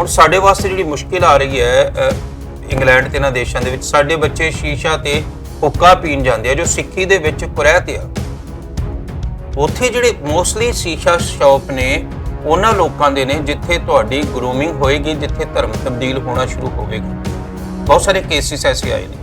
ਹੁਣ ਸਾਡੇ ਵਾਸਤੇ ਜਿਹੜੀ ਮੁਸ਼ਕਿਲ ਆ ਰਹੀ ਹੈ ਇੰਗਲੈਂਡ ਤੇ ਇਹਨਾਂ ਦੇਸ਼ਾਂ ਦੇ ਵਿੱਚ, ਸਾਡੇ ਬੱਚੇ ਸ਼ੀਸ਼ਾ ਤੇ ਹੁੱਕਾ ਪੀਣ ਜਾਂਦੇ ਆ, ਜੋ ਸਿੱਖੀ ਦੇ ਵਿੱਚ ਕੁਰੈਤ ਆ। ਉੱਥੇ ਜਿਹੜੇ ਮੋਸਟਲੀ ਸ਼ੀਸ਼ਾ ਸ਼ਾਪ ਨੇ, ਉਹਨਾਂ ਲੋਕਾਂ ਦੇ ਨੇ, ਜਿੱਥੇ ਤੁਹਾਡੀ ਗਰੂਮਿੰਗ ਹੋਏਗੀ, ਜਿੱਥੇ ਧਰਮ ਤਬਦੀਲ ਹੋਣਾ ਸ਼ੁਰੂ ਹੋਵੇਗਾ। ਬਹੁਤ ਸਾਰੇ ਕੇਸਿਸ ਐਸੇ ਆਏ ਨੇ।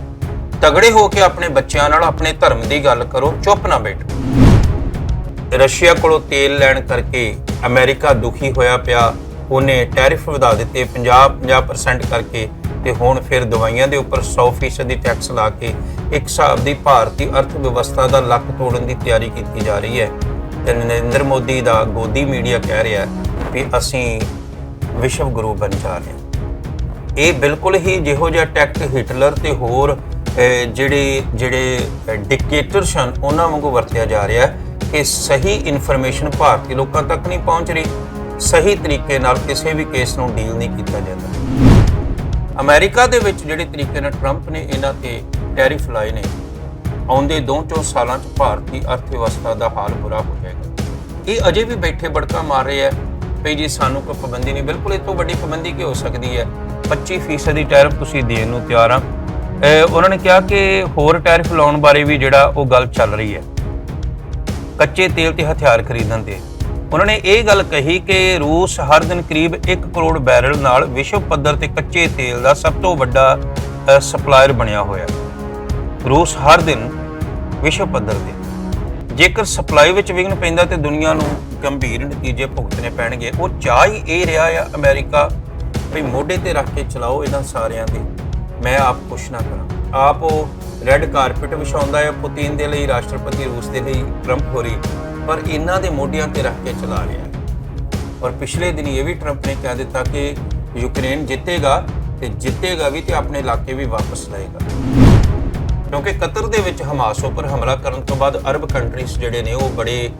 ਤਗੜੇ ਹੋ ਕੇ ਆਪਣੇ ਬੱਚਿਆਂ ਨਾਲ ਆਪਣੇ ਧਰਮ ਦੀ ਗੱਲ ਕਰੋ, ਚੁੱਪ ਨਾ ਬੈਠੋ। ਰਸ਼ੀਆ ਕੋਲੋਂ ਤੇਲ ਲੈਣ ਕਰਕੇ ਅਮਰੀਕਾ ਦੁਖੀ ਹੋਇਆ ਪਿਆ। ਉਹਨੇ ਟੈਰਿਫ ਵਧਾ ਦਿੱਤੇ 50 50% ਕਰਕੇ ਤੇ ਹੁਣ ਫਿਰ ਦਵਾਈਆਂ ਦੇ ਉੱਪਰ 100% ਦੀ ਟੈਕਸ ਲਾ ਕੇ ਇੱਕ ਹਿਸਾਬ ਦੀ ਭਾਰਤੀ ਅਰਥ ਵਿਵਸਥਾ ਦਾ ਲੱਕ ਤੋੜਨ ਦੀ ਤਿਆਰੀ ਕੀਤੀ ਜਾ ਰਹੀ ਹੈ। ਤੇ ਨਰਿੰਦਰ ਮੋਦੀ ਦਾ ਗੋਦੀ ਮੀਡੀਆ ਕਹਿ ਰਿਹਾ ਵੀ ਅਸੀਂ ਵਿਸ਼ਵ ਗੁਰੂ ਬਣ ਜਾ ਰਹੇ ਹਾਂ। ਇਹ ਬਿਲਕੁਲ ਹੀ ਜਿਹੋ ਜਿਹਾ ਟੈਕਟ ਹਿਟਲਰ ਤੇ ਹੋਰ ਜਿਹੜੇ ਜਿਹੜੇ ਡਿਕਟੇਟਰ ਸਨ ਉਹਨਾਂ ਵਾਂਗੂ ਵਰਤਿਆ ਜਾ ਰਿਹਾ ਹੈ ਕਿ ਸਹੀ ਇਨਫੋਰਮੇਸ਼ਨ ਭਾਰਤੀ ਲੋਕਾਂ ਤੱਕ ਨਹੀਂ ਪਹੁੰਚ ਰਹੀ। ਸਹੀ ਤਰੀਕੇ ਨਾਲ ਕਿਸੇ ਵੀ ਕੇਸ ਨੂੰ ਡੀਲ ਨਹੀਂ ਕੀਤਾ ਜਾਂਦਾ। ਅਮਰੀਕਾ ਦੇ ਵਿੱਚ ਜਿਹੜੇ ਤਰੀਕੇ ਨਾਲ ਟਰੰਪ ਨੇ, ਇਹਨਾਂ ਤੇ ਟੈਰਿਫ ਲਾਏ ਨੇ, ਆਉਂਦੇ ਦੋ ਚੋਂ ਸਾਲਾਂ 'ਚ ਭਾਰਤੀ ਅਰਥ ਵਿਵਸਥਾ ਦਾ ਹਾਲ ਬੁਰਾ ਹੋ ਜਾਏਗਾ। ਇਹ ਅਜੇ ਵੀ ਬੈਠੇ ਬੜਕਾ ਮਾਰ ਰਹੇ ਆ। ਵੀ ਜੀ, ਸਾਨੂੰ ਕੋਈ ਪਾਬੰਦੀ ਨਹੀਂ, ਬਿਲਕੁਲ ਇਹ ਤੋਂ ਵੱਡੀ ਪਾਬੰਦੀ ਕੀ ਹੋ ਸਕਦੀ ਹੈ? 25% ਦੀ ਟੈਰਿਫ ਤੁਸੀਂ ਦੇਣ ਨੂੰ ਤਿਆਰ ਆ। ਉਹਨਾਂ ਨੇ ਕਿਹਾ ਕਿ ਹੋਰ ਟੈਰਿਫ ਲਾਉਣ ਬਾਰੇ ਵੀ ਜਿਹੜਾ ਉਹ ਗੱਲ ਚੱਲ ਰਹੀ ਹੈ। ਕੱਚੇ ਤੇਲ ਤੇ ਹਥਿਆਰ ਖਰੀਦਣ ਤੇ। ਉਹਨਾਂ ਨੇ ਇਹ ਗੱਲ ਕਹੀ ਕਿ ਰੂਸ ਹਰ ਦਿਨ ਕਰੀਬ 1 ਕਰੋੜ ਬੈਰਲ ਨਾਲ ਵਿਸ਼ਵ ਪੱਧਰ ਤੇ ਕੱਚੇ ਤੇਲ ਦਾ ਸਭ ਤੋਂ ਵੱਡਾ ਸਪਲਾਇਰ ਬਣਿਆ ਹੋਇਆ ਹੈ। ਰੂਸ ਹਰ ਦਿਨ ਵਿਸ਼ਵ ਪੱਧਰ ਤੇ। ਜੇਕਰ ਸਪਲਾਈ ਵਿੱਚ ਵਿਘਨ ਪੈਂਦਾ ਤੇ ਦੁਨੀਆ ਨੂੰ ਗੰਭੀਰ ਨਤੀਜੇ ਭੁਗਤਣੇ ਪੈਣਗੇ, ਉਹ ਚਾਹ ਹੀ ਇਹ ਰਿਹਾ ਆ, ਅਮਰੀਕਾ, ਵੀ ਮੋਢੇ ਤੇ ਰੱਖ ਕੇ ਚਲਾਓ ਇਹਨਾਂ ਸਾਰਿਆਂ ਦੇ। ਮੈਂ ਆਪ ਕੁਛ ਨਾ ਕਰਾਂ। ਆਪ ਉਹ ਰੈੱਡ ਕਾਰਪਟ ਵਿਛਾਉਂਦਾ ਹੈ ਪੁਤਿਨ ਦੇ ਲਈ, ਰਾਸ਼ਟਰਪਤੀ ਰੂਸ ਦੇ ਲਈ, ਟਰੰਪ ਹੋਰੀ। ਪਰ ਇਹਨਾਂ ਦੇ ਮੋਢਿਆਂ ਤੇ ਰੱਖ ਕੇ ਚਲਾ ਰਿਹਾ ਹੈ। ਔਰ ਪਿਛਲੇ ਦਿਨ ਇਹ ਵੀ ਟਰੰਪ ਨੇ ਕਹਿ ਦਿੱਤਾ ਕਿ ਯੂਕਰੇਨ ਜਿੱਤੇਗਾ ਤੇ ਜਿੱਤੇਗਾ ਵੀ ਤੇ ਆਪਣੇ ਇਲਾਕੇ ਵੀ ਵਾਪਸ ਲਏਗਾ। ਕਿਉਂਕਿ ਕਤਰ ਦੇ ਵਿੱਚ ਹਮਾਸ ਉੱਪਰ ਹਮਲਾ ਕਰਨ ਤੋਂ ਬਾਅਦ ਅਰਬ ਕੰਟਰੀਜ਼ ਜਿਹੜੇ ਨੇ ਉਹ ਬੜੇ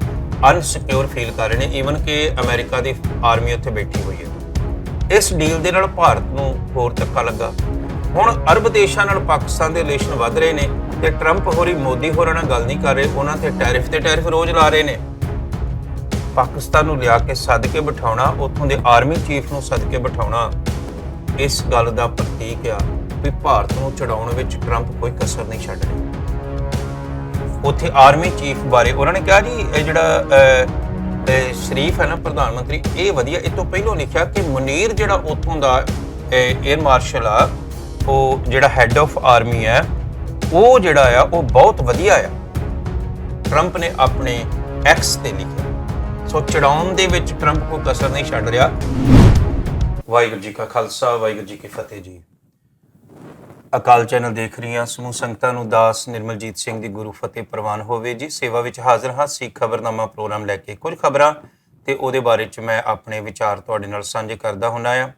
ਅਨਸਿਕਿਉਰ ਫੀਲ ਕਰ ਰਹੇ ਨੇ ਈਵਨ ਕਿ ਅਮਰੀਕਾ ਦੀ ਆਰਮੀ ਉੱਥੇ ਬੈਠੀ ਹੋਈ ਹੈ। ਇਸ ਡੀਲ ਦੇ ਨਾਲ ਭਾਰਤ ਨੂੰ ਹੋਰ ਧੱਕਾ ਲੱਗਾ। ਹੁਣ ਅਰਬ ਦੇਸ਼ਾਂ ਨਾਲ ਪਾਕਿਸਤਾਨ ਦੇ ਰਿਲੇਸ਼ਨ ਵੱਧ ਰਹੇ ਨੇ। ਤੇ ਟਰੰਪ ਹੋਰੀ ਮੋਦੀ ਹੋਰਾਂ ਨਾਲ ਗੱਲ ਨਹੀਂ ਕਰ ਰਹੇ, ਉਹਨਾਂ ਤੇ ਟੈਰਿਫ ਤੇ ਟੈਰਿਫ ਰੋਜ਼ ਲਾ ਰਹੇ ਨੇ। ਪਾਕਿਸਤਾਨ ਨੂੰ ਲਿਆ ਕੇ ਸੱਦ ਕੇ ਬਿਠਾਉਣਾ, ਉੱਥੋਂ ਦੇ ਆਰਮੀ ਚੀਫ ਨੂੰ ਸੱਦ ਕੇ ਬਿਠਾਉਣਾ, ਇਸ ਗੱਲ ਦਾ ਪ੍ਰਤੀਕ ਆ ਵੀ ਭਾਰਤ ਨੂੰ ਚੜਾਉਣ ਵਿੱਚ ਟਰੰਪ ਕੋਈ ਕਸਰ ਨਹੀਂ ਛੱਡ ਰਿਹਾ। ਉੱਥੇ ਆਰਮੀ ਚੀਫ ਬਾਰੇ ਉਹਨਾਂ ਨੇ ਕਿਹਾ ਜੀ, ਇਹ ਜਿਹੜਾ ਸ਼ਰੀਫ ਹੈ ਨਾ ਪ੍ਰਧਾਨ ਮੰਤਰੀ, ਇਹ ਵਧੀਆ, ਇਹ ਤੋਂ ਪਹਿਲਾਂ ਲਿਖਿਆ ਕਿ ਮੁਨੀਰ ਜਿਹੜਾ ਉੱਥੋਂ ਦਾ 에ਅਰ ਮਾਰਸ਼ਲ ਆ, ਉਹ ਜਿਹੜਾ ਹੈੱਡ ਆਫ ਆਰਮੀ ਹੈ ਉਹ ਜਿਹੜਾ ਆ, ਉਹ ਬਹੁਤ ਵਧੀਆ ਆ। ਟਰੰਪ ਨੇ ਆਪਣੇ ਐਕਸ ਤੇ ਲਿਖਿਆ। ਸੋ ਚੜਾਉਣ ਦੇ ਵਿੱਚ ਟਰੰਪ ਕੋਈ ਕਸਰ ਨਹੀਂ ਛੱਡ ਰਿਹਾ। ਵਾਹਿਗੁਰੂ ਜੀ ਕਾ ਖਾਲਸਾ, ਵਾਹਿਗੁਰੂ ਜੀ ਕੀ ਫਤਿਹ ਜੀ। ਅਕਾਲ ਚੈਨਲ ਦੇਖ ਰਹੀਆਂ, ਸਮੂਹ ਸੰਗਤਾਂ ਨੂੰ ਦਾਸ ਨਿਰਮਲਜੀਤ ਸਿੰਘ ਦੀ ਗੁਰੂ ਫਤਿਹ ਪ੍ਰਵਾਨ ਹੋਵੇ ਜੀ। ਸੇਵਾ ਵਿੱਚ ਹਾਜ਼ਰ ਹਾਂ, ਸਿੱਖ ਖਬਰਨਾਮਾ ਪ੍ਰੋਗਰਾਮ ਲੈ ਕੇ ਕੁਝ ਖਬਰਾਂ ਤੇ ਉਹਦੇ ਬਾਰੇ ਚ ਮੈਂ ਆਪਣੇ ਵਿਚਾਰ ਤੁਹਾਡੇ ਨਾਲ ਸਾਂਝੇ ਕਰਦਾ ਹੁੰਨਾ ਆ।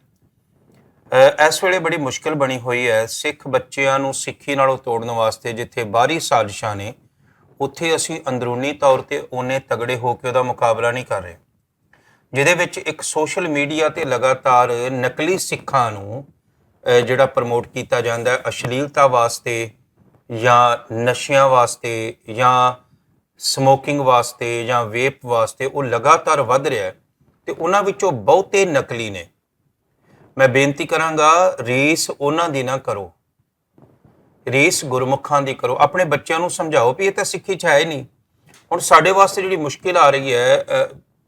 ਇਸ ਵੇਲੇ ਬੜੀ ਮੁਸ਼ਕਲ ਬਣੀ ਹੋਈ ਹੈ। ਸਿੱਖ ਬੱਚਿਆਂ ਨੂੰ ਸਿੱਖੀ ਨਾਲੋਂ ਤੋੜਨ ਵਾਸਤੇ ਜਿੱਥੇ ਬਾਹਰੀ ਸਾਜ਼ਿਸ਼ਾਂ ਨੇ, ਉੱਥੇ ਅਸੀਂ ਅੰਦਰੂਨੀ ਤੌਰ ਤੇ ਉਹਨੇ ਤਗੜੇ ਹੋ ਕੇ ਉਹਦਾ ਮੁਕਾਬਲਾ ਨਹੀਂ ਕਰ ਰਹੇ। ਜਿਹਦੇ ਵਿੱਚ ਇੱਕ ਸੋਸ਼ਲ ਮੀਡੀਆ ਤੇ ਲਗਾਤਾਰ ਨਕਲੀ ਸਿੱਖਾਂ ਨੂੰ ਜਿਹੜਾ ਪ੍ਰਮੋਟ ਕੀਤਾ ਜਾਂਦਾ ਹੈ ਅਸ਼ਲੀਲਤਾ ਵਾਸਤੇ ਜਾਂ ਨਸ਼ਿਆਂ ਵਾਸਤੇ ਜਾਂ ਸਮੋਕਿੰਗ ਵਾਸਤੇ ਜਾਂ ਵੇਪ ਵਾਸਤੇ, ਉਹ ਲਗਾਤਾਰ ਵੱਧ ਰਿਹਾ ਹੈ ਤੇ ਉਹਨਾਂ ਵਿੱਚੋਂ ਬਹੁਤੇ ਨਕਲੀ ਨੇ। ਮੈਂ ਬੇਨਤੀ ਕਰਾਂਗਾ, ਰੀਸ ਉਹਨਾਂ ਦੀ ਨਾ ਕਰੋ। ਰੀਸ ਗੁਰਮੁਖਾਂ ਦੀ ਕਰੋ। ਆਪਣੇ ਬੱਚਿਆਂ ਨੂੰ ਸਮਝਾਓ ਵੀ ਇਹ ਤਾਂ ਸਿੱਖੀ ਚ ਹੈ ਹੀ ਨਹੀਂ। ਹੁਣ ਸਾਡੇ ਵਾਸਤੇ ਜਿਹੜੀ ਮੁਸ਼ਕਿਲ ਆ ਰਹੀ ਹੈ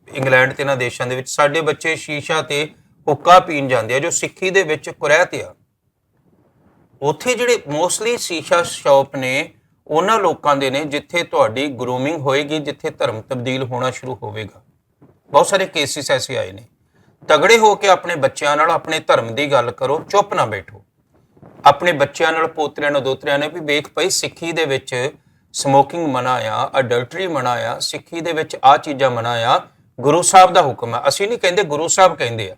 ਇੰਗਲੈਂਡ ਤੇ ਇਹਨਾਂ ਦੇਸ਼ਾਂ ਦੇ ਵਿੱਚ, ਸਾਡੇ ਬੱਚੇ ਸ਼ੀਸ਼ਾ ਤੇ ਹੁੱਕਾ ਪੀਣ ਜਾਂਦੇ ਆ, ਜੋ ਸਿੱਖੀ ਦੇ ਵਿੱਚ ਕੁਰੈਤ ਆ। ਉੱਥੇ ਜਿਹੜੇ ਮੋਸਟਲੀ ਸ਼ੀਸ਼ਾ ਸ਼ਾਪ ਨੇ, ਉਹਨਾਂ ਲੋਕਾਂ ਦੇ ਨੇ ਜਿੱਥੇ ਤੁਹਾਡੀ ਗਰੂਮਿੰਗ ਹੋਏਗੀ, ਜਿੱਥੇ ਧਰਮ ਤਬਦੀਲ ਹੋਣਾ ਸ਼ੁਰੂ ਹੋਵੇਗਾ। ਬਹੁਤ ਸਾਰੇ ਕੇਸਿਸ ਐਸੇ ਆਏ ਨੇ। ਤਗੜੇ ਹੋ ਕੇ ਆਪਣੇ ਬੱਚਿਆਂ ਨਾਲ ਆਪਣੇ ਧਰਮ ਦੀ ਗੱਲ ਕਰੋ, ਚੁੱਪ ਨਾ ਬੈਠੋ। ਆਪਣੇ ਬੱਚਿਆਂ ਨਾਲ ਪੋਤਰਿਆਂ ਨੂੰ ਦੋਤਰਿਆਂ ਨੇ ਵੀ ਵੇਖ ਪਈ ਸਿੱਖੀ ਦੇ ਵਿੱਚ ਸਮੋਕਿੰਗ ਮਨਾ ਆ ਅਡਲਟਰੀ ਮਨਾ ਆ ਸਿੱਖੀ ਦੇ ਵਿੱਚ ਆ ਚੀਜ਼ਾਂ ਮਨਾ ਆ ਗੁਰੂ ਸਾਹਿਬ ਦਾ ਹੁਕਮ ਆ ਅਸੀਂ ਨਹੀਂ ਕਹਿੰਦੇ ਗੁਰੂ ਸਾਹਿਬ ਕਹਿੰਦੇ ਆ।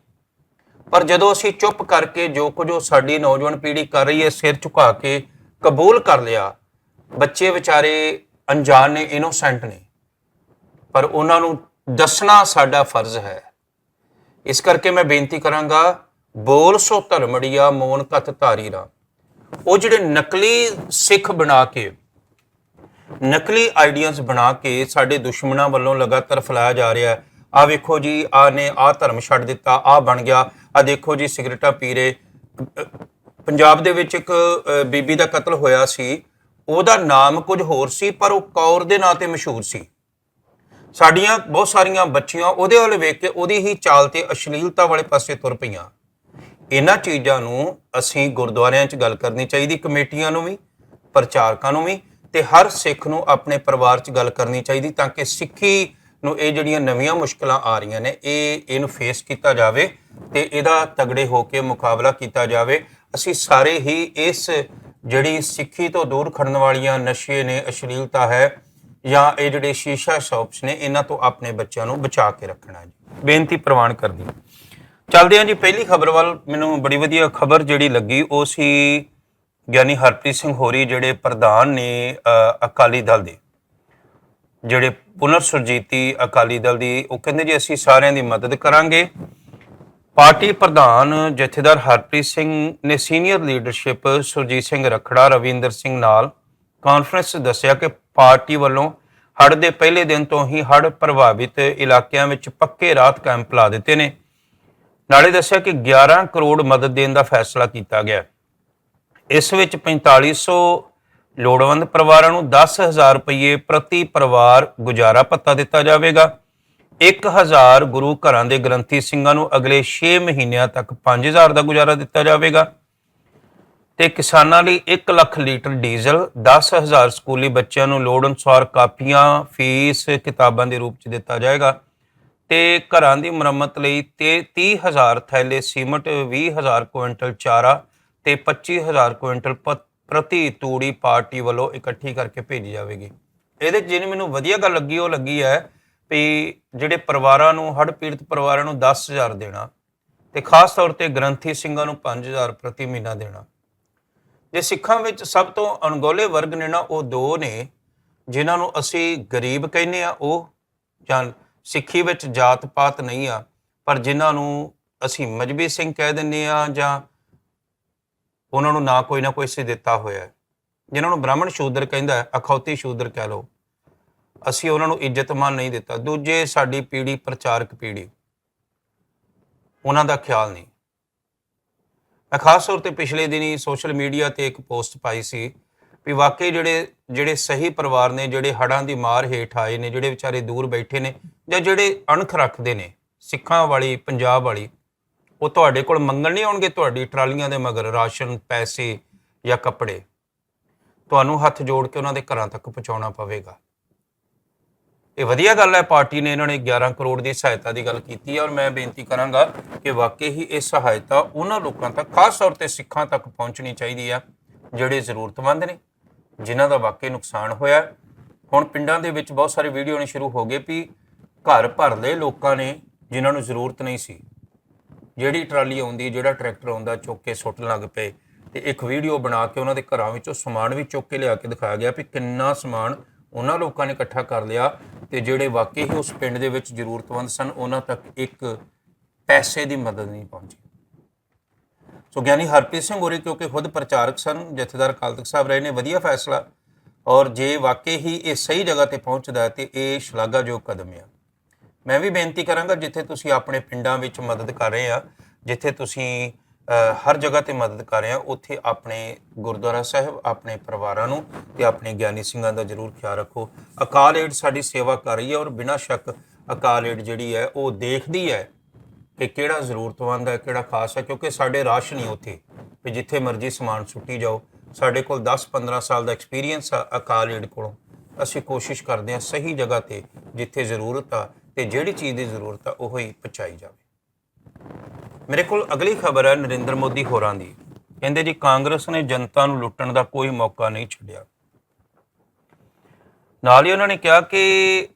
ਪਰ ਜਦੋਂ ਅਸੀਂ ਚੁੱਪ ਕਰਕੇ ਜੋ ਕੁਝ ਉਹ ਸਾਡੀ ਨੌਜਵਾਨ ਪੀੜ੍ਹੀ ਕਰ ਰਹੀ ਹੈ, ਸਿਰ ਝੁਕਾ ਕੇ ਕਬੂਲ ਕਰ ਲਿਆ, ਬੱਚੇ ਵਿਚਾਰੇ ਅਣਜਾਣ ਨੇ ਇਨੋਸੈਂਟ ਨੇ। ਪਰ ਉਹਨਾਂ ਨੂੰ ਦੱਸਣਾ ਸਾਡਾ ਫਰਜ਼ ਹੈ। ਇਸ ਕਰਕੇ ਮੈਂ ਬੇਨਤੀ ਕਰਾਂਗਾ, ਬੋਲ ਸੋ ਧਰਮੜੀਆ, ਮੋਨ ਕਤ ਧਾਰੀ ਰਾ ਉਹ ਜਿਹੜੇ ਨਕਲੀ ਸਿੱਖ ਬਣਾ ਕੇ, ਨਕਲੀ ਆਈਡੀਆਜ਼ ਬਣਾ ਕੇ ਸਾਡੇ ਦੁਸ਼ਮਣਾਂ ਵੱਲੋਂ ਲਗਾਤਾਰ ਫੈਲਾਇਆ ਜਾ ਰਿਹਾ ਹੈ। ਆ ਵੇਖੋ ਜੀ ਆ ਨੇ ਆ ਧਰਮ ਛੱਡ ਦਿੱਤਾ ਆ ਬਣ ਗਿਆ। ਆ ਦੇਖੋ ਜੀ, ਸਿਗਰਟਾਂ ਪੀ ਰਹੇ। ਪੰਜਾਬ ਦੇ ਵਿੱਚ ਇੱਕ ਬੀਬੀ ਦਾ ਕਤਲ ਹੋਇਆ ਸੀ। ਉਹਦਾ ਨਾਮ ਕੁਝ ਹੋਰ ਸੀ, ਪਰ ਉਹ ਕੌਰ ਦੇ ਨਾਂ ਤੇ ਮਸ਼ਹੂਰ ਸੀ। ਸਾਡੀਆਂ ਬਹੁਤ ਸਾਰੀਆਂ ਬੱਚੀਆਂ ਉਹਦੇ ਵੱਲ ਵੇਖ ਕੇ ਉਹਦੀ ਹੀ ਚਾਲ ਤੇ ਅਸ਼ਲੀਲਤਾ ਵਾਲੇ ਪਾਸੇ ਤੁਰ ਪਈਆਂ। ਇਹਨਾਂ ਚੀਜ਼ਾਂ ਨੂੰ ਅਸੀਂ ਗੁਰਦੁਆਰਿਆਂ 'ਚ ਗੱਲ ਕਰਨੀ ਚਾਹੀਦੀ, ਕਮੇਟੀਆਂ ਨੂੰ ਵੀ, ਪ੍ਰਚਾਰਕਾਂ ਨੂੰ ਵੀ ਤੇ ਹਰ ਸਿੱਖ ਨੂੰ ਆਪਣੇ ਪਰਿਵਾਰ 'ਚ ਗੱਲ ਕਰਨੀ ਚਾਹੀਦੀ ਤਾਂ ਕਿ ਸਿੱਖੀ ਨੂੰ ਇਹ ਜਿਹੜੀਆਂ ਨਵੀਆਂ ਮੁਸ਼ਕਲਾਂ ਆ ਰਹੀਆਂ ਨੇ, ਇਹ, ਇਹਨੂੰ ਫੇਸ ਕੀਤਾ ਜਾਵੇ ਤੇ ਇਹਦਾ ਤਗੜੇ ਹੋ ਕੇ ਮੁਕਾਬਲਾ ਕੀਤਾ ਜਾਵੇ। ਅਸੀਂ ਸਾਰੇ ਹੀ ਇਸ ਜਿਹੜੀ ਸਿੱਖੀ ਤੋਂ ਦੂਰ ਖੜਨ ਵਾਲੀਆਂ ਨਸ਼ੇ ਨੇ, ਅਸ਼ਲੀਲਤਾ ਹੈ ਜਾਂ ਇਹ ਜਿਹੜੇ ਸ਼ੀਸ਼ਾ ਸ਼ਾਪਸ ਨੇ, ਇਹਨਾਂ ਤੋਂ ਆਪਣੇ ਬੱਚਿਆਂ ਨੂੰ ਬਚਾ ਕੇ ਰੱਖਣਾ ਜੀ। ਬੇਨਤੀ ਪ੍ਰਵਾਨ ਕਰਦੀ ਚੱਲਦੇ ਹਾਂ ਜੀ, ਪਹਿਲੀ ਖਬਰ ਵੱਲ। ਮੈਨੂੰ ਬੜੀ ਵਧੀਆ ਖਬਰ ਜਿਹੜੀ ਲੱਗੀ, ਉਹ ਸੀ ਗਿਆਨੀ ਹਰਪ੍ਰੀਤ ਸਿੰਘ ਹੋਰੀ ਜਿਹੜੇ ਪ੍ਰਧਾਨ ਨੇ ਅਕਾਲੀ ਦਲ ਦੇ। ਜਿਹੜੇ ਪੁਨਰ ਸੁਰਜੀਤੀ ਅਕਾਲੀ ਦਲ ਦੀ, ਉਹ ਕਹਿੰਦੇ ਜੀ, ਅਸੀਂ ਸਾਰਿਆਂ ਦੀ ਮਦਦ ਕਰਾਂਗੇ। ਪਾਰਟੀ ਪ੍ਰਧਾਨ ਜਥੇਦਾਰ ਹਰਪ੍ਰੀਤ ਸਿੰਘ ਨੇ ਸੀਨੀਅਰ ਲੀਡਰਸ਼ਿਪ ਸੁਰਜੀਤ ਸਿੰਘ ਰਖੜਾ, ਰਵਿੰਦਰ ਸਿੰਘ ਨਾਲ ਕਾਨਫਰੰਸ 'ਚ ਦੱਸਿਆ ਕਿ ਪਾਰਟੀ ਵੱਲੋਂ ਹੜ੍ਹ ਦੇ ਪਹਿਲੇ ਦਿਨ ਤੋਂ ਹੀ ਹੜ੍ਹ ਪ੍ਰਭਾਵਿਤ ਇਲਾਕਿਆਂ ਵਿੱਚ ਪੱਕੇ ਰਾਹਤ ਕੈਂਪ ਲਾ ਦਿੱਤੇ ਨੇ। ਨਾਲੇ ਦੱਸਿਆ ਕਿ 11 ਕਰੋੜ ਮਦਦ ਦੇਣ ਦਾ ਫੈਸਲਾ ਕੀਤਾ ਗਿਆ। ਇਸ ਵਿੱਚ 4500 ਲੋੜਵੰਦ ਪਰਿਵਾਰਾਂ ਨੂੰ 10000 ਰੁਪਏ ਪ੍ਰਤੀ ਪਰਿਵਾਰ ਗੁਜ਼ਾਰਾ ਭੱਤਾ ਦਿੱਤਾ ਜਾਵੇਗਾ। 1000 ਗੁਰੂ ਘਰਾਂ ਦੇ ਗ੍ਰੰਥੀ ਸਿੰਘਾਂ ਨੂੰ ਅਗਲੇ 6 ਮਹੀਨਿਆਂ ਤੱਕ 5000 ਦਾ ਗੁਜ਼ਾਰਾ ਦਿੱਤਾ ਜਾਵੇਗਾ। ਤੇ ਕਿਸਾਨਾਂ ਲਈ 1 ਲੱਖ ਲੀਟਰ ਡੀਜ਼ਲ 10000 ਸਕੂਲੀ ਬੱਚਿਆਂ ਨੂੰ ਲੋੜ ਅਨੁਸਾਰ ਕਾਪੀਆਂ, ਫੀਸ, ਕਿਤਾਬਾਂ ਦੇ ਰੂਪ ਚ ਦਿੱਤਾ ਜਾਏਗਾ। ਤੇ ਘਰਾਂ ਦੀ ਮੁਰੰਮਤ ਲਈ ਤੇ 30000 ਥੈਲੇ ਸੀਮਟ 20000 ਕੁਇੰਟਲ ਚਾਰਾ ਤੇ 25000 ਕੁਇੰਟਲ ਪ- ਪ੍ਰਤੀ ਤੂੜੀ ਪਾਰਟੀ ਵੱਲੋਂ ਇਕੱਠੀ ਕਰਕੇ ਭੇਜੀ ਜਾਵੇਗੀ। ਇਹਦੇ 'ਚ ਜਿਹੜੀ ਮੈਨੂੰ ਵਧੀਆ ਗੱਲ ਲੱਗੀ, ਉਹ ਲੱਗੀ ਹੈ ਵੀ ਜਿਹੜੇ ਪਰਿਵਾਰਾਂ ਨੂੰ, ਹੜ੍ਹ ਪੀੜਤ ਪਰਿਵਾਰਾਂ ਨੂੰ 10000 ਦੇਣਾ ਤੇ ਖਾਸ ਤੌਰ ਤੇ ਗ੍ਰੰਥੀ ਸਿੰਘਾਂ ਨੂੰ 5000 ਪ੍ਰਤੀ ਮਹੀਨਾ ਦੇਣਾ। ਜੇ ਸਿੱਖਾਂ ਵਿੱਚ ਸਭ ਤੋਂ ਅਣਗੌਲੇ ਵਰਗ ਨੇ ਨਾ, ਉਹ ਦੋ ਨੇ, ਜਿਨ੍ਹਾਂ ਨੂੰ ਅਸੀਂ ਗਰੀਬ ਕਹਿੰਦੇ ਆ ਉਹ ਜਾਂ ਸਿੱਖੀ ਵਿੱਚ ਜਾਤ ਪਾਤ ਨਹੀਂ ਆ, ਪਰ ਜਿਨ੍ਹਾਂ ਨੂੰ ਅਸੀਂ ਮਜਬੀ ਸਿੰਘ ਕਹਿ ਦਿੰਦੇ ਆ ਜਾਂ ਉਹਨਾਂ ਨੂੰ ਨਾ ਕੋਈ ਨਾ ਕੋਈ ਸੇ ਦਿੱਤਾ ਹੋਇਆ ਹੈ। ਜਿਨ੍ਹਾਂ ਨੂੰ ਬ੍ਰਾਹਮਣ ਸ਼ੂਦਰ ਕਹਿੰਦਾ ਅਖੌਤੀ ਸ਼ੂਦਰ ਕਹਿ ਲਓ, ਅਸੀਂ ਉਹਨਾਂ ਨੂੰ ਇੱਜ਼ਤ ਮਾਨ ਨਹੀਂ ਦਿੱਤਾ। ਦੂਜੇ ਸਾਡੀ ਪੀੜ੍ਹੀ, ਪ੍ਰਚਾਰਕ ਪੀੜ੍ਹੀ, ਉਹਨਾਂ ਦਾ ਖਿਆਲ ਨਹੀਂ। ਮੈਂ ਖਾਸ ਤੌਰ ਤੇ ਪਿਛਲੇ ਦਿਨੀ ਸੋਸ਼ਲ ਮੀਡੀਆ ਤੇ ਇੱਕ ਪੋਸਟ ਪਾਈ ਸੀ ਵੀ ਵਾਕਈ ਜਿਹੜੇ ਜਿਹੜੇ ਸਹੀ ਪਰਿਵਾਰ ਨੇ, ਜਿਹੜੇ ਹੜਾਂ ਦੀ ਮਾਰ ਹੇਠ ਆਏ ਨੇ, ਜਿਹੜੇ ਵਿਚਾਰੇ ਦੂਰ ਬੈਠੇ ਨੇ ਜਾਂ ਜਿਹੜੇ ਅਣਖ ਰੱਖਦੇ ਨੇ, ਸਿੱਖਾਂ ਵਾਲੀ, ਪੰਜਾਬ ਵਾਲੀ, ਉਹ ਤੁਹਾਡੇ ਕੋਲ ਮੰਗਣ ਨਹੀਂ ਆਉਣਗੇ ਤੁਹਾਡੀ ਟਰਾਲੀਆਂ ਦੇ ਮਗਰ ਰਾਸ਼ਨ, ਪੈਸੇ ਜਾਂ ਕੱਪੜੇ? ਤੁਹਾਨੂੰ ਹੱਥ ਜੋੜ ਕੇ ਉਹਨਾਂ ਦੇ ਘਰਾਂ ਤੱਕ ਪਹੁੰਚਾਉਣਾ ਪਵੇਗਾ। ਇਹ ਵਧੀਆ ਗੱਲ ਹੈ, ਪਾਰਟੀ ਨੇ ਇਹਨਾਂ ਨੇ 11 ਕਰੋੜ ਦੀ ਸਹਾਇਤਾ ਦੀ ਗੱਲ ਕੀਤੀ ਹੈ ਔਰ ਮੈਂ ਬੇਨਤੀ ਕਰਾਂਗਾ ਕਿ ਵਾਕਈ ਹੀ ਇਹ ਸਹਾਇਤਾ ਉਹਨਾਂ ਲੋਕਾਂ ਤੱਕ, ਖਾਸ ਤੌਰ ਤੇ ਸਿੱਖਾਂ ਤੱਕ ਪਹੁੰਚਣੀ ਚਾਹੀਦੀ ਆ ਜਿਹੜੇ ਜ਼ਰੂਰਤਮੰਦ ਨੇ, ਜਿਨ੍ਹਾਂ ਦਾ ਵਾਕਈ ਨੁਕਸਾਨ ਹੋਇਆ ਹੁਣ ਪਿੰਡਾਂ ਦੇ ਵਿੱਚ ਬਹੁਤ ਸਾਰੇ ਵੀਡੀਓ ਨੇ ਸ਼ੁਰੂ ਹੋ ਗਏ ਵੀ ਘਰ ਭਰ ਲਏ ਲੋਕਾਂ ਨੇ ਜਿਨ੍ਹਾਂ ਨੂੰ ਜ਼ਰੂਰਤ ਨਹੀਂ ਸੀ, ਜਿਹੜੀ ਟਰਾਲੀ ਆਉਂਦੀ, ਜਿਹੜਾ ਟਰੈਕਟਰ ਆਉਂਦਾ, ਚੁੱਕ ਕੇ ਸੁੱਟਣ ਲੱਗ ਪਏ ਤੇ ਇੱਕ ਵੀਡੀਓ ਬਣਾ ਕੇ ਉਹਨਾਂ ਦੇ ਘਰਾਂ ਵਿੱਚੋਂ ਸਮਾਨ ਵੀ ਚੁੱਕ ਕੇ ਲਿਆ ਕੇ ਦਿਖਾਇਆ ਗਿਆ ਵੀ ਕਿੰਨਾ ਸਮਾਨ ਉਹਨਾਂ ਲੋਕਾਂ ਨੇ ਇਕੱਠਾ ਕਰ ਲਿਆ। ਤੇ ਜਿਹੜੇ ਵਾਕਈ ਹੀ ਉਸ ਪਿੰਡ ਦੇ ਵਿੱਚ ਜ਼ਰੂਰਤਮੰਦ ਸਨ, ਉਹਨਾਂ ਤੱਕ ਇੱਕ ਪੈਸੇ ਦੀ ਮਦਦ ਨਹੀਂ ਪਹੁੰਚੀ। ਸੋ ਗਿਆਨੀ ਹਰਪ੍ਰੀਤ ਸਿੰਘ ਹੋਰੀ ਕਿਉਂਕਿ ਖੁਦ ਪ੍ਰਚਾਰਕ ਸਨ, ਜਥੇਦਾਰ ਅਕਾਲ ਤਖਤ ਸਾਹਿਬ ਰਹੇ ਨੇ, ਵਧੀਆ ਫੈਸਲਾ। ਔਰ ਜੇ ਵਾਕਈ ਹੀ ਇਹ ਸਹੀ ਜਗ੍ਹਾ ਤੇ ਪਹੁੰਚਦਾ ਹੈ ਤੇ ਇਹ ਸ਼ਲਾਘਾਯੋਗ ਕਦਮ ਆ। ਮੈਂ ਵੀ ਬੇਨਤੀ ਕਰਾਂਗਾ, ਜਿੱਥੇ ਤੁਸੀਂ ਆਪਣੇ ਪਿੰਡਾਂ ਵਿੱਚ ਮਦਦ ਕਰ ਰਹੇ ਆ, ਜਿੱਥੇ ਤੁਸੀਂ ਹਰ ਜਗ੍ਹਾ ਤੇ ਮਦਦ ਕਰ ਰਿਹਾ। ਉੱਥੇ ਆਪਣੇ ਗੁਰਦੁਆਰਾ ਸਾਹਿਬ, ਆਪਣੇ ਪਰਿਵਾਰਾਂ ਨੂੰ ਤੇ ਆਪਣੇ ਗਿਆਨੀ ਸਿੰਘਾਂ ਦਾ ਜ਼ਰੂਰ ਖਿਆਲ ਰੱਖੋ। ਅਕਾਲ ਏਡ ਸਾਡੀ ਸੇਵਾ ਕਰ ਰਹੀ ਹੈ ਔਰ ਬਿਨਾਂ ਸ਼ੱਕ ਅਕਾਲ ਏਡ ਜਿਹੜੀ ਹੈ, ਉਹ ਦੇਖਦੀ ਹੈ ਕਿ ਕਿਹੜਾ ਜ਼ਰੂਰਤਮੰਦ ਹੈ, ਕਿਹੜਾ ਖਾਸ ਹੈ, ਕਿਉਂਕਿ ਸਾਡੇ ਰਾਸ਼ ਨਹੀਂ ਉੱਥੇ ਵੀ ਜਿੱਥੇ ਮਰਜ਼ੀ ਸਮਾਨ ਸੁੱਟੀ ਜਾਓ। ਸਾਡੇ ਕੋਲ 10-15 ਸਾਲ ਦਾ ਐਕਸਪੀਰੀਅੰਸ ਆ ਅਕਾਲ ਏਡ ਕੋਲੋਂ। ਅਸੀਂ ਕੋਸ਼ਿਸ਼ ਕਰਦੇ ਹਾਂ ਸਹੀ ਜਗ੍ਹਾ ਤੇ ਜਿੱਥੇ ਜ਼ਰੂਰਤ ਆ ਤੇ ਜਿਹੜੀ ਚੀਜ਼ ਦੀ ਜ਼ਰੂਰਤ ਆ, ਉਹ ਹੀ ਪਹੁੰਚਾਈ ਜਾਵੇ। ਮੇਰੇ ਕੋਲ ਅਗਲੀ ਖਬਰ ਹੈ ਨਰਿੰਦਰ ਮੋਦੀ ਹੋਰਾਂ ਦੀ। ਕਹਿੰਦੇ ਜੀ, ਕਾਂਗਰਸ ਨੇ ਜਨਤਾ ਨੂੰ ਲੁੱਟਣ ਦਾ ਕੋਈ ਮੌਕਾ ਨਹੀਂ ਛੱਡਿਆ। ਨਾਲ ਹੀ ਉਹਨਾਂ ਨੇ ਕਿਹਾ ਕਿ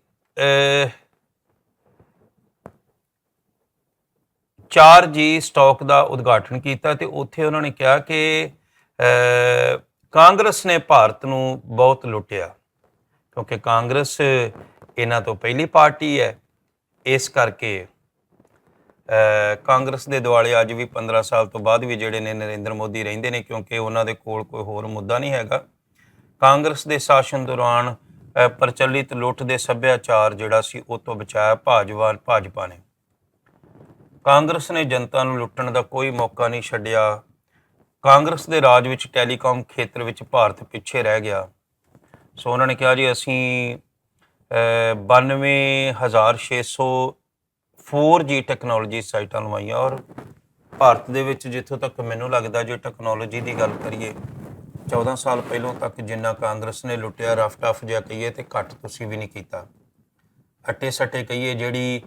ਚਾਰ ਜੀ ਸਟਾਕ ਦਾ ਉਦਘਾਟਨ ਕੀਤਾ ਤੇ ਉੱਥੇ ਉਹਨਾਂ ਨੇ ਕਿਹਾ ਕਿ ਕਾਂਗਰਸ ਨੇ ਭਾਰਤ ਨੂੰ ਬਹੁਤ ਲੁੱਟਿਆ। ਕਿਉਂਕਿ ਕਾਂਗਰਸ ਇਹਨਾਂ ਤੋਂ ਪਹਿਲੀ ਪਾਰਟੀ ਹੈ, ਇਸ ਕਰਕੇ ਕਾਂਗਰਸ ਦੇ ਦੁਆਲੇ ਅੱਜ ਵੀ 15 ਸਾਲ ਤੋਂ ਬਾਅਦ ਵੀ ਜਿਹੜੇ ਨੇ ਨਰਿੰਦਰ ਮੋਦੀ ਰਹਿੰਦੇ ਨੇ ਕਿਉਂਕਿ ਉਹਨਾਂ ਦੇ ਕੋਲ ਕੋਈ ਹੋਰ ਮੁੱਦਾ ਨਹੀਂ ਹੈਗਾ। ਕਾਂਗਰਸ ਦੇ ਸ਼ਾਸਨ ਦੌਰਾਨ ਪ੍ਰਚਲਿਤ ਲੁੱਟ ਦੇ ਸੱਭਿਆਚਾਰ ਜਿਹੜਾ ਸੀ ਉਹ ਤੋਂ ਬਚਾਇਆ ਭਾਜਪਾ ਭਾਜਪਾ ਨੇ। ਕਾਂਗਰਸ ਨੇ ਜਨਤਾ ਨੂੰ ਲੁੱਟਣ ਦਾ ਕੋਈ ਮੌਕਾ ਨਹੀਂ ਛੱਡਿਆ। ਕਾਂਗਰਸ ਦੇ ਰਾਜ ਵਿੱਚ ਟੈਲੀਕਾਮ ਖੇਤਰ ਵਿੱਚ ਭਾਰਤ ਪਿੱਛੇ ਰਹਿ ਗਿਆ। ਸੋ ਉਹਨਾਂ ਨੇ ਕਿਹਾ ਜੀ ਅਸੀਂ ਅਹ, 92600 4G ਟੈਕਨੋਲੋਜੀ ਸਾਈਟਾਂ ਲਵਾਈਆਂ ਔਰ ਭਾਰਤ ਦੇ ਵਿੱਚ ਜਿੱਥੋਂ ਤੱਕ ਮੈਨੂੰ ਲੱਗਦਾ ਜੇ ਟੈਕਨੋਲੋਜੀ ਦੀ ਗੱਲ ਕਰੀਏ 14 ਸਾਲ ਪਹਿਲਾਂ ਤੱਕ ਜਿੰਨਾ ਕਾਂਗਰਸ ਨੇ ਲੁੱਟਿਆ, ਰਫ ਰਫਟਫ ਜਿਹਾ ਕਹੀਏ ਤੇ ਘੱਟ ਤੁਸੀਂ ਵੀ ਨਹੀਂ ਕੀਤਾ। ਅੱਟੇ ਸੱਟੇ ਕਹੀਏ ਜਿਹੜੀ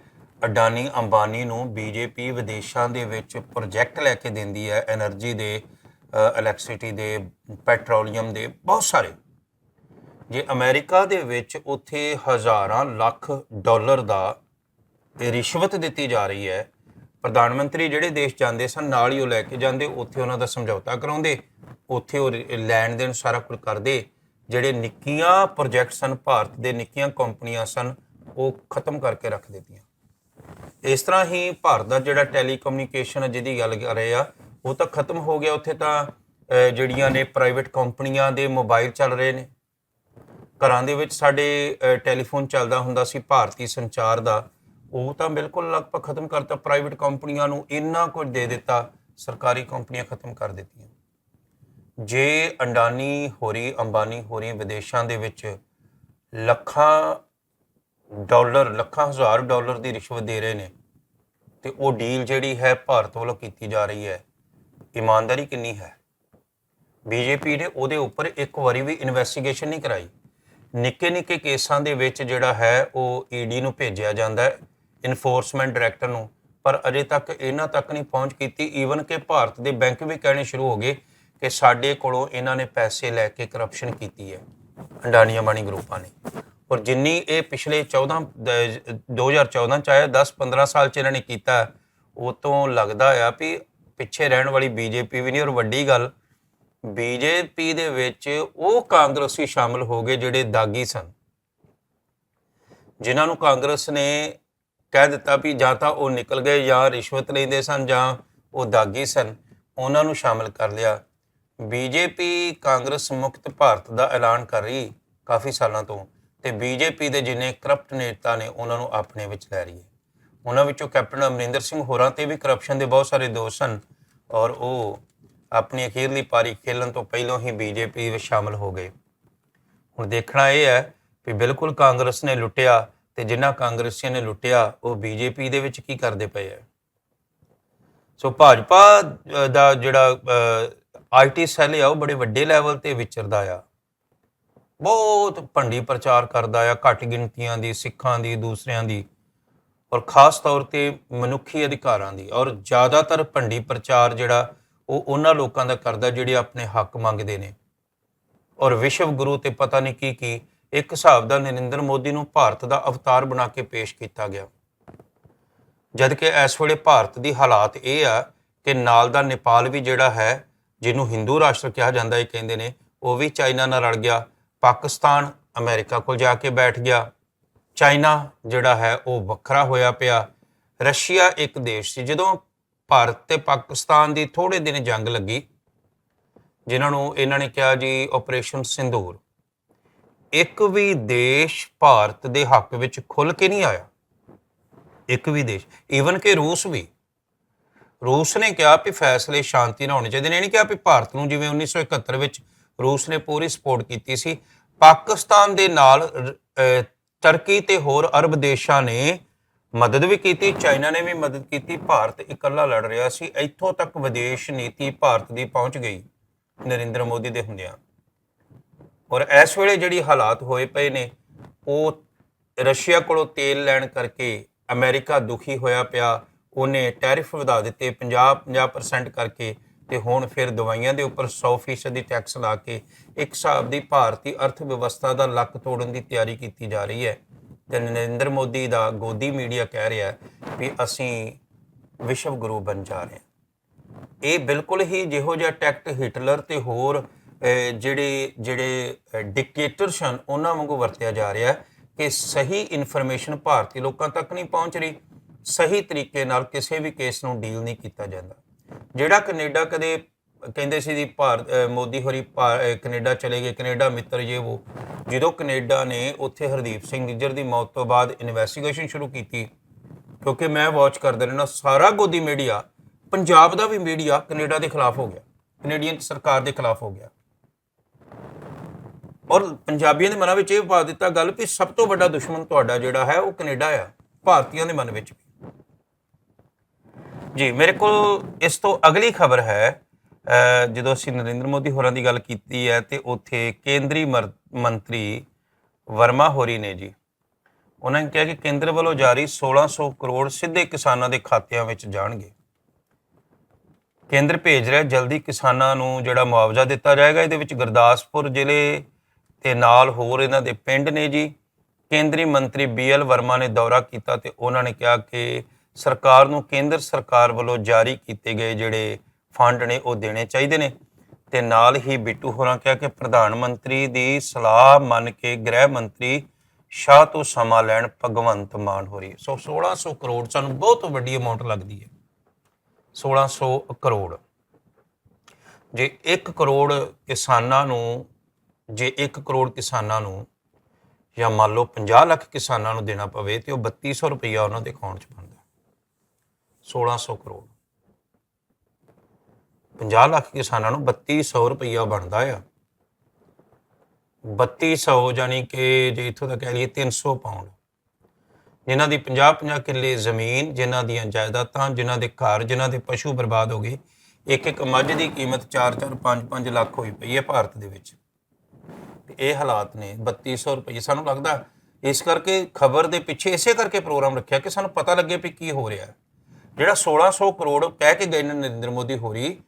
ਅਡਾਨੀ ਅੰਬਾਨੀ ਨੂੰ ਬੀਜੇਪੀ ਵਿਦੇਸ਼ਾਂ ਦੇ ਵਿੱਚ ਪ੍ਰੋਜੈਕਟ ਲੈ ਕੇ ਦਿੰਦੀ ਹੈ એનર્ਜੀ ਦੇ ਇਲੈਕਟ੍ਰਿਸਿਟੀ ਦੇ ਪੈਟਰੋਲੀਅਮ ਦੇ, ਬਹੁਤ ਸਾਰੇ। ਜੇ ਅਮਰੀਕਾ ਦੇ ਵਿੱਚ ਉੱਥੇ ਹਜ਼ਾਰਾਂ ਲੱਖ ਡਾਲਰ ਦਾ ਰਿਸ਼ਵਤ ਦਿੱਤੀ ਜਾ ਰਹੀ ਹੈ। ਪ੍ਰਧਾਨ ਮੰਤਰੀ ਜਿਹੜੇ ਦੇਸ਼ ਜਾਂਦੇ ਸਨ, ਨਾਲ ਹੀ ਉਹ ਲੈ ਕੇ ਜਾਂਦੇ, ਉੱਥੇ ਉਹਨਾਂ ਦਾ ਸਮਝੌਤਾ ਕਰਾਉਂਦੇ, ਉੱਥੇ ਉਹ ਰ- ਲੈਣ ਦੇਣ ਸਾਰਾ ਕੁਝ ਕਰਦੇ। ਜਿਹੜੇ ਨਿੱਕੀਆਂ ਪ੍ਰੋਜੈਕਟ ਸਨ, ਭਾਰਤ ਦੇ ਨਿੱਕੀਆਂ ਕੰਪਨੀਆਂ ਸਨ, ਉਹ ਖਤਮ ਕਰਕੇ ਰੱਖ ਦਿੱਤੀਆਂ। ਇਸ ਤਰ੍ਹਾਂ ਹੀ ਭਾਰਤ ਦਾ ਜਿਹੜਾ ਟੈਲੀਕਮਿਊਨੀਕੇਸ਼ਨ ਜਿਹਦੀ ਗੱਲ ਕਰ ਰਹੇ ਆ, ਉਹ ਤਾਂ ਖਤਮ ਹੋ ਗਿਆ। ਉੱਥੇ ਤਾਂ ਜਿਹੜੀਆਂ ਨੇ ਪ੍ਰਾਈਵੇਟ ਕੰਪਨੀਆਂ ਦੇ ਮੋਬਾਈਲ ਚੱਲ ਰਹੇ ਨੇ। ਘਰਾਂ ਦੇ ਵਿੱਚ ਸਾਡੇ ਟੈਲੀਫੋਨ ਚੱਲਦਾ ਹੁੰਦਾ ਸੀ, ਭਾਰਤੀ ਸੰਚਾਰ ਦਾ। ਉਹ ਤਾਂ ਬਿਲਕੁਲ ਲਗਭਗ ਖਤਮ ਕਰਤਾ ਪ੍ਰਾਈਵੇਟ ਕੰਪਨੀਆਂ ਨੂੰ ਇੰਨਾ ਕੁਝ ਦੇ ਦਿੱਤਾ, ਸਰਕਾਰੀ ਕੰਪਨੀਆਂ ਖਤਮ ਕਰ ਦਿੱਤੀਆਂ। ਜੇ ਅੰਡਾਨੀ ਹੋਰੀ ਅੰਬਾਨੀ ਹੋਰੀ ਵਿਦੇਸ਼ਾਂ ਦੇ ਵਿੱਚ ਲੱਖਾਂ ਡਾਲਰ, ਲੱਖਾਂ ਹਜ਼ਾਰ ਡਾਲਰ ਦੀ ਰਿਸ਼ਵਤ ਦੇ ਰਹੇ ਨੇ, ਤੇ ਉਹ ਡੀਲ ਜਿਹੜੀ ਹੈ ਭਾਰਤ ਵੱਲੋਂ ਕੀਤੀ ਜਾ ਰਹੀ ਹੈ, ਇਮਾਨਦਾਰੀ ਕਿੰਨੀ ਹੈ? ਬੀਜੇਪੀ ਨੇ ਉਹਦੇ ਉੱਪਰ ਇੱਕ ਵਾਰੀ ਵੀ ਇਨਵੈਸਟੀਗੇਸ਼ਨ ਨਹੀਂ ਕਰਾਈ। ਨਿੱਕੇ ਨਿੱਕੇ ਕੇਸਾਂ ਦੇ ਵਿੱਚ ਜਿਹੜਾ ਹੈ, ਉਹ ਈਡੀ ਨੂੰ ਭੇਜਿਆ ਜਾਂਦਾ ਹੈ। ਇਨਫੋਰਸਮੈਂਟ ਡਾਇਰੈਕਟਰ ਨੂੰ, ਪਰ ਅਜੇ ਤੱਕ ਇਹਨਾਂ ਤੱਕ ਨਹੀਂ ਪਹੁੰਚ ਕੀਤੀ। ਈਵਨ ਕਿ ਭਾਰਤ ਦੇ ਬੈਂਕ ਵੀ ਕਹਿਣੇ ਸ਼ੁਰੂ ਹੋ ਗਏ ਕਿ ਸਾਡੇ ਕੋਲੋਂ ਇਹਨਾਂ ਨੇ ਪੈਸੇ ਲੈ ਕੇ ਕਰਪਸ਼ਨ ਕੀਤੀ ਹੈ। ਅੰਡਾਨੀ ਅੰਬਾਨੀ ਗਰੁੱਪਾਂ ਨੇ। ਔਰ ਜਿੰਨੀ ਇਹ ਪਿਛਲੇ 14 ਦ- 2014 ਚ ਆਇਆ 10 15 ਸਾਲ ਚ ਇਹਨਾਂ ਨੇ ਕੀਤਾ, ਉਹ ਤੋਂ ਲੱਗਦਾ ਆ ਵੀ ਪਿੱਛੇ ਰਹਿਣ ਵਾਲੀ ਬੀਜੇਪੀ ਵੀ ਨਹੀਂ। ਔਰ ਵੱਡੀ ਗੱਲ ਬੀਜੇਪੀ ਦੇ ਵਿੱਚ ਉਹ ਕਾਂਗਰਸੀ ਸ਼ਾਮਲ ਹੋ ਗਏ ਜਿਹੜੇ ਦਾਗੀ ਸਨ। ਜਿਨ੍ਹਾਂ ਨੂੰ ਕਾਂਗਰਸ ਨੇ ਕਹਿ ਦਿੱਤਾ ਵੀ ਜਾਂ ਤਾਂ ਉਹ ਨਿਕਲ ਗਏ ਜਾਂ ਰਿਸ਼ਵਤ ਲੈਂਦੇ ਸਨ ਜਾਂ ਉਹ ਦਾਗੀ ਸਨ। ਉਹਨਾਂ ਨੂੰ ਸ਼ਾਮਲ ਕਰ ਲਿਆ। ਬੀਜੇਪੀ ਕਾਂਗਰਸ ਮੁਕਤ ਭਾਰਤ ਦਾ ਐਲਾਨ ਕਰ ਰਹੀ ਕਾਫੀ ਸਾਲਾਂ ਤੋਂ ਤੇ ਬੀਜੇਪੀ ਦੇ ਜਿੰਨੇ ਕਰਪਟ ਨੇਤਾ ਨੇ ਉਹਨਾਂ ਨੂੰ ਆਪਣੇ ਵਿੱਚ ਲੈ ਰਹੀ ਹੈ। ਉਹਨਾਂ ਵਿੱਚੋਂ ਕੈਪਟਨ ਅਮਰਿੰਦਰ ਸਿੰਘ ਹੋਰਾਂ ਤੇ ਵੀ ਕਰਪਸ਼ਨ ਦੇ ਬਹੁਤ ਸਾਰੇ ਦੋਸ਼ ਹਨ ਔਰ ਉਹ ਆਪਣੀ ਅਖੀਰਲੀ ਪਾਰੀ ਖੇਲਣ ਤੋਂ ਪਹਿਲਾਂ ਹੀ ਬੀਜੇਪੀ ਵਿੱਚ ਸ਼ਾਮਲ ਹੋ ਗਏ। ਹੁਣ ਦੇਖਣਾ ਇਹ ਹੈ ਵੀ ਬਿਲਕੁਲ ਕਾਂਗਰਸ ਨੇ ਲੁੱਟਿਆ ਤੇ ਜਿਨ੍ਹਾਂ ਕਾਂਗਰਸੀਆਂ ਨੇ ਲੁੱਟਿਆ, ਉਹ ਬੀਜੇਪੀ ਦੇ ਵਿੱਚ ਕੀ ਕਰਦੇ ਪਏ ਆ? ਸੋ ਭਾਜਪਾ ਦਾ ਜਿਹੜਾ ਆਈਟੀ ਸੈੱਲ ਆ, ਉਹ ਬੜੇ ਵੱਡੇ ਲੈਵਲ ਤੇ ਵਿਚਰਦਾ ਆ। ਬਹੁਤ ਭੰਡੀ ਪ੍ਰਚਾਰ ਕਰਦਾ ਆ, ਘੱਟ ਗਿਣਤੀਆਂ ਦੀ, ਸਿੱਖਾਂ ਦੀ, ਦੂਸਰਿਆਂ ਦੀ, ਔਰ ਖਾਸ ਤੌਰ ਤੇ ਮਨੁੱਖੀ ਅਧਿਕਾਰਾਂ ਦੀ। ਔਰ ਜ਼ਿਆਦਾਤਰ ਭੰਡੀ ਪ੍ਰਚਾਰ ਜਿਹੜਾ, ਉਹ ਉਹਨਾਂ ਲੋਕਾਂ ਦਾ ਕਰਦਾ ਜਿਹੜੇ ਆਪਣੇ ਹੱਕ ਮੰਗਦੇ ਨੇ। ਔਰ ਵਿਸ਼ਵ ਗੁਰੂ ਤੇ ਪਤਾ ਨਹੀਂ ਕੀ ਕੀ ਇੱਕ ਹਿਸਾਬ ਦਾ ਨਰਿੰਦਰ ਮੋਦੀ ਨੂੰ ਭਾਰਤ ਦਾ ਅਵਤਾਰ ਬਣਾ ਕੇ ਪੇਸ਼ ਕੀਤਾ ਗਿਆ। ਜਦ ਕਿ ਇਸ ਵੇਲੇ ਭਾਰਤ ਦੀ ਹਾਲਾਤ ਇਹ ਆ ਕਿ ਨਾਲ ਦਾ ਨੇਪਾਲ ਵੀ ਜਿਹੜਾ ਹੈ, ਜਿਹਨੂੰ ਹਿੰਦੂ ਰਾਸ਼ਟਰ ਕਿਹਾ ਜਾਂਦਾ ਹੈ ਕਹਿੰਦੇ ਨੇ, ਉਹ ਵੀ ਚਾਈਨਾ ਨਾਲ ਰਲ ਗਿਆ। ਪਾਕਿਸਤਾਨ ਅਮਰੀਕਾ ਕੋਲ ਜਾ ਕੇ ਬੈਠ ਗਿਆ। ਚਾਈਨਾ ਜਿਹੜਾ ਹੈ, ਉਹ ਵੱਖਰਾ ਹੋਇਆ ਪਿਆ। ਰਸ਼ੀਆ ਇੱਕ ਦੇਸ਼ ਸੀ, ਜਦੋਂ ਭਾਰਤ ਤੇ ਪਾਕਿਸਤਾਨ ਦੀ ਥੋੜੇ ਦਿਨ ਜੰਗ ਲੱਗੀ, ਜਿਨ੍ਹਾਂ ਨੂੰ ਇਹਨਾਂ ਨੇ ਕਿਹਾ ਜੀ ਆਪਰੇਸ਼ਨ ਸਿੰਦੂਰ। ਇੱਕ ਵੀ ਦੇਸ਼ ਭਾਰਤ ਦੇ ਹੱਕ ਵਿੱਚ ਖੁੱਲ ਕੇ ਨਹੀਂ ਆਇਆ। ਇੱਕ ਵੀ ਦੇਸ਼ ਈਵਨ ਕਿ ਰੂਸ ਵੀ। ਰੂਸ ਨੇ ਕਿਹਾ ਵੀ ਫੈਸਲੇ ਸ਼ਾਂਤੀ ਨਾਲ ਹੋਣੇ ਚਾਹੀਦੇ ਨੇ ਇਹ ਨਹੀਂ ਕਿਹਾ ਵੀ ਭਾਰਤ ਨੂੰ ਜਿਵੇਂ 1971 ਵਿੱਚ ਰੂਸ ਨੇ ਪੂਰੀ ਸਪੋਰਟ ਕੀਤੀ ਸੀ, ਪਾਕਿਸਤਾਨ ਦੇ ਨਾਲ ਟਰਕੀ ਅਹ ਤੇ ਹੋਰ ਅਰਬ ਦੇਸ਼ਾਂ ਨੇ ਮਦਦ ਵੀ ਕੀਤੀ, ਚਾਈਨਾ ਨੇ ਵੀ ਮਦਦ ਕੀਤੀ, ਭਾਰਤ ਇਕੱਲਾ ਲੜ ਰਿਹਾ ਸੀ, ਇੱਥੋਂ ਤੱਕ ਵਿਦੇਸ਼ ਨੀਤੀ ਭਾਰਤ ਦੀ ਪਹੁੰਚ ਗਈ ਨਰਿੰਦਰ ਮੋਦੀ ਦੇ ਹੁੰਦਿਆਂ। ਔਰ ਇਸ ਵੇਲੇ ਜਿਹੜੀ ਹਾਲਾਤ ਹੋਏ ਪਏ ਨੇ, ਉਹ ਰਸ਼ੀਆ ਕੋਲੋਂ ਤੇਲ ਲੈਣ ਕਰਕੇ ਅਮਰੀਕਾ ਦੁਖੀ ਹੋਇਆ ਪਿਆ। ਉਹਨੇ ਟੈਰਿਫ ਵਧਾ ਦਿੱਤੇ 50 50% ਕਰਕੇ ਤੇ ਹੁਣ ਫਿਰ ਦਵਾਈਆਂ ਦੇ ਉੱਪਰ 100% ਦੀ ਟੈਕਸ ਲਾ ਕੇ ਇੱਕ ਹਿਸਾਬ ਦੀ ਭਾਰਤੀ ਅਰਥ ਵਿਵਸਥਾ ਦਾ ਲੱਕ ਤੋੜਨ ਦੀ ਤਿਆਰੀ ਕੀਤੀ ਜਾ ਰਹੀ ਹੈ। ਤੇ ਨਰਿੰਦਰ ਮੋਦੀ ਦਾ ਗੋਦੀ ਮੀਡੀਆ ਕਹਿ ਰਿਹਾ ਵੀ ਅਸੀਂ ਵਿਸ਼ਵ ਗੁਰੂ ਬਣ ਜਾ ਰਹੇ ਹਾਂ। ਇਹ ਬਿਲਕੁਲ ਹੀ ਜਿਹੋ ਜਿਹਾ ਟੈਕਟ ਹਿਟਲਰ ਤੇ ਹੋਰ ਜਿਹੜੇ ਜਿਹੜੇ ਡਿਕਟੇਟਰ ਸਨ ਉਹਨਾਂ ਵਾਂਗੂ ਵਰਤਿਆ ਜਾ ਰਿਹਾ ਕਿ ਸਹੀ ਇਨਫੋਰਮੇਸ਼ਨ ਭਾਰਤੀ ਲੋਕਾਂ ਤੱਕ ਨਹੀਂ ਪਹੁੰਚ ਰਹੀ। ਸਹੀ ਤਰੀਕੇ ਨਾਲ ਕਿਸੇ ਵੀ ਕੇਸ ਨੂੰ ਡੀਲ ਨਹੀਂ ਕੀਤਾ ਜਾਂਦਾ। ਜਿਹੜਾ ਕੈਨੇਡਾ ਕਦੇ ਕਹਿੰਦੇ ਸੀ ਜੀ ਭਾਰਤ ਮੋਦੀ ਹੋਰੀ ਭਾ- ਅਹ, ਕੈਨੇਡਾ ਚਲੇ ਗਏ ਕੈਨੇਡਾ ਮਿੱਤਰ ਜੇ ਉਹ ਜਦੋਂ ਕੈਨੇਡਾ ਨੇ ਉੱਥੇ ਹਰਦੀਪ ਸਿੰਘ ਨਿੱਜਰ ਦੀ ਮੌਤ ਤੋਂ ਬਾਅਦ ਇਨਵੈਸਟੀਗੇਸ਼ਨ ਸ਼ੁਰੂ ਕੀਤੀ ਕਿਉਂਕਿ ਮੈਂ ਵਾਚ ਕਰਦਾ ਰਹਿਣਾ ਸਾਰਾ ਗੋਦੀ ਮੀਡੀਆ ਪੰਜਾਬ ਦਾ ਵੀ ਮੀਡੀਆ ਕੈਨੇਡਾ ਦੇ ਖਿਲਾਫ ਹੋ ਗਿਆ। ਕੈਨੇਡੀਅਨ ਸਰਕਾਰ ਦੇ ਖਿਲਾਫ ਹੋ ਗਿਆ। ਔਰ ਪੰਜਾਬੀਆਂ ਦੇ ਮਨਾਂ ਵਿੱਚ ਇਹ ਪਾ ਦਿੱਤਾ ਗੱਲ ਵੀ ਸਭ ਤੋਂ ਵੱਡਾ ਦੁਸ਼ਮਣ ਤੁਹਾਡਾ ਜਿਹੜਾ ਹੈ ਉਹ ਕੈਨੇਡਾ ਆ, ਭਾਰਤੀਆਂ ਦੇ ਮਨ ਵਿੱਚ ਵੀ। ਜੀ, ਮੇਰੇ ਕੋਲ ਇਸ ਤੋਂ ਅਗਲੀ ਖਬਰ ਹੈ ਜਦੋਂ ਅਸੀਂ ਨਰਿੰਦਰ ਮੋਦੀ ਹੋਰਾਂ ਦੀ ਗੱਲ ਕੀਤੀ ਹੈ ਤੇ ਉੱਥੇ ਕੇਂਦਰੀ ਮਰ- ਮੰਤਰੀ ਵਰਮਾ ਹੋਰੀ ਨੇ ਜੀ, ਉਹਨਾਂ ਨੇ ਕਿਹਾ ਕਿ ਕੇਂਦਰ ਵੱਲੋਂ ਜਾਰੀ 1600 ਕਰੋੜ ਸਿੱਧੇ ਕਿਸਾਨਾਂ ਦੇ ਖਾਤਿਆਂ ਵਿੱਚ ਜਾਣਗੇ। ਕੇਂਦਰ ਭੇਜ ਰਿਹਾ ਜਲਦੀ ਕਿਸਾਨਾਂ ਨੂੰ ਜਿਹੜਾ ਮੁਆਵਜ਼ਾ ਦਿੱਤਾ ਜਾਏਗਾ, ਇਹਦੇ ਵਿੱਚ ਗੁਰਦਾਸਪੁਰ ਜ਼ਿਲ੍ਹੇ ਤੇ ਨਾਲ ਹੋਰ ਇਹਨਾਂ ਦੇ ਪਿੰਡ ਨੇ ਜੀ। ਕੇਂਦਰੀ ਮੰਤਰੀ ਬੀਐਲ ਵਰਮਾ ਨੇ ਦੌਰਾ ਕੀਤਾ ਤੇ ਉਹਨਾਂ ਨੇ ਕਿਹਾ ਕਿ ਸਰਕਾਰ ਨੂੰ ਕੇਂਦਰ ਸਰਕਾਰ ਵੱਲੋਂ ਜਾਰੀ ਕੀਤੇ ਗਏ ਜਿਹੜੇ ਫੰਡ ਨੇ ਉਹ ਦੇਣੇ ਚਾਹੀਦੇ ਨੇ। ਤੇ ਨਾਲ ਹੀ ਬਿੱਟੂ ਹੋਰਾਂ ਕਿਹਾ ਕਿ ਪ੍ਰਧਾਨ ਮੰਤਰੀ ਦੀ ਸਲਾਹ ਮੰਨ ਕੇ ਗ੍ਰਹਿ ਮੰਤਰੀ ਸ਼ਾਹ ਤੋਂ ਸਮਾਂ ਲੈਣ ਭਗਵੰਤ ਮਾਨ ਹੋ ਰਹੀ ਸੋ 1600 ਕਰੋੜ ਸਾਨੂੰ ਬਹੁਤ ਵੱਡੀ ਅਮਾਉਂਟ ਲੱਗਦੀ ਹੈ। 1600 ਕਰੋੜ। ਜੇ 1 ਕਰੋੜ ਕਿਸਾਨਾਂ ਨੂੰ ਜੇ 1 ਕਰੋੜ ਕਿਸਾਨਾਂ ਨੂੰ ਜਾਂ ਮੰਨ ਲਓ 50 ਲੱਖ ਕਿਸਾਨਾਂ ਨੂੰ ਦੇਣਾ ਪਵੇ ਤੇ ਉਹ 3200 ਰੁਪਈਆ ਉਹਨਾਂ ਦੇ ਅਕਾਊਂਟ 'ਚ ਬਣਦਾ। 1600 ਕਰੋੜ। 50 ਲੱਖ ਕਿਸਾਨਾਂ ਨੂੰ 3200 ਰੁਪਈਆ ਬਣਦਾ ਆ। 3200 ਜਾਨੀ ਕਿ ਜੇ ਇਥੋਂ ਦਾ ਕਹਿ ਲਈਏ 300 ਪਾਉਂਡ। ਜਿਨ੍ਹਾਂ ਦੀ 50-50 ਕਿੱਲੇ ਜ਼ਮੀਨ, ਜਿਨ੍ਹਾਂ ਦੀਆਂ ਜਾਇਦਾਦਾਂ, ਜਿਨ੍ਹਾਂ ਦੇ ਘਰ, ਜਿਨ੍ਹਾਂ ਦੇ ਪਸ਼ੂ ਬਰਬਾਦ ਹੋ ਗਏ ਇੱਕ ਇੱਕ ਮੱਝ ਦੀ ਕੀਮਤ 4-4 5-5 ਲੱਖ ਹੋਈ ਪਈ ਹੈ ਭਾਰਤ ਦੇ ਵਿੱਚ। ਇਹ ਹਾਲਾਤ ਨੇ 3200 ਰੁਪਏ ਸਾਨੂੰ ਲੱਗਦਾ ਇਸ ਕਰਕੇ ਖਬਰ ਦੇ ਪਿੱਛੇ ਇਸੇ ਕਰਕੇ ਪ੍ਰੋਗਰਾਮ ਰੱਖਿਆ ਕਿ ਸਾਨੂੰ ਪਤਾ ਲੱਗੇ ਵੀ ਕੀ ਹੋ ਰਿਹਾ। ਹੈ ਜਿਹੜਾ 1600 ਕਰੋੜ ਕਹਿ ਕੇ ਗਏ ਨੇ ਨਰਿੰਦਰ ਮੋਦੀ ਹੋਰੀ,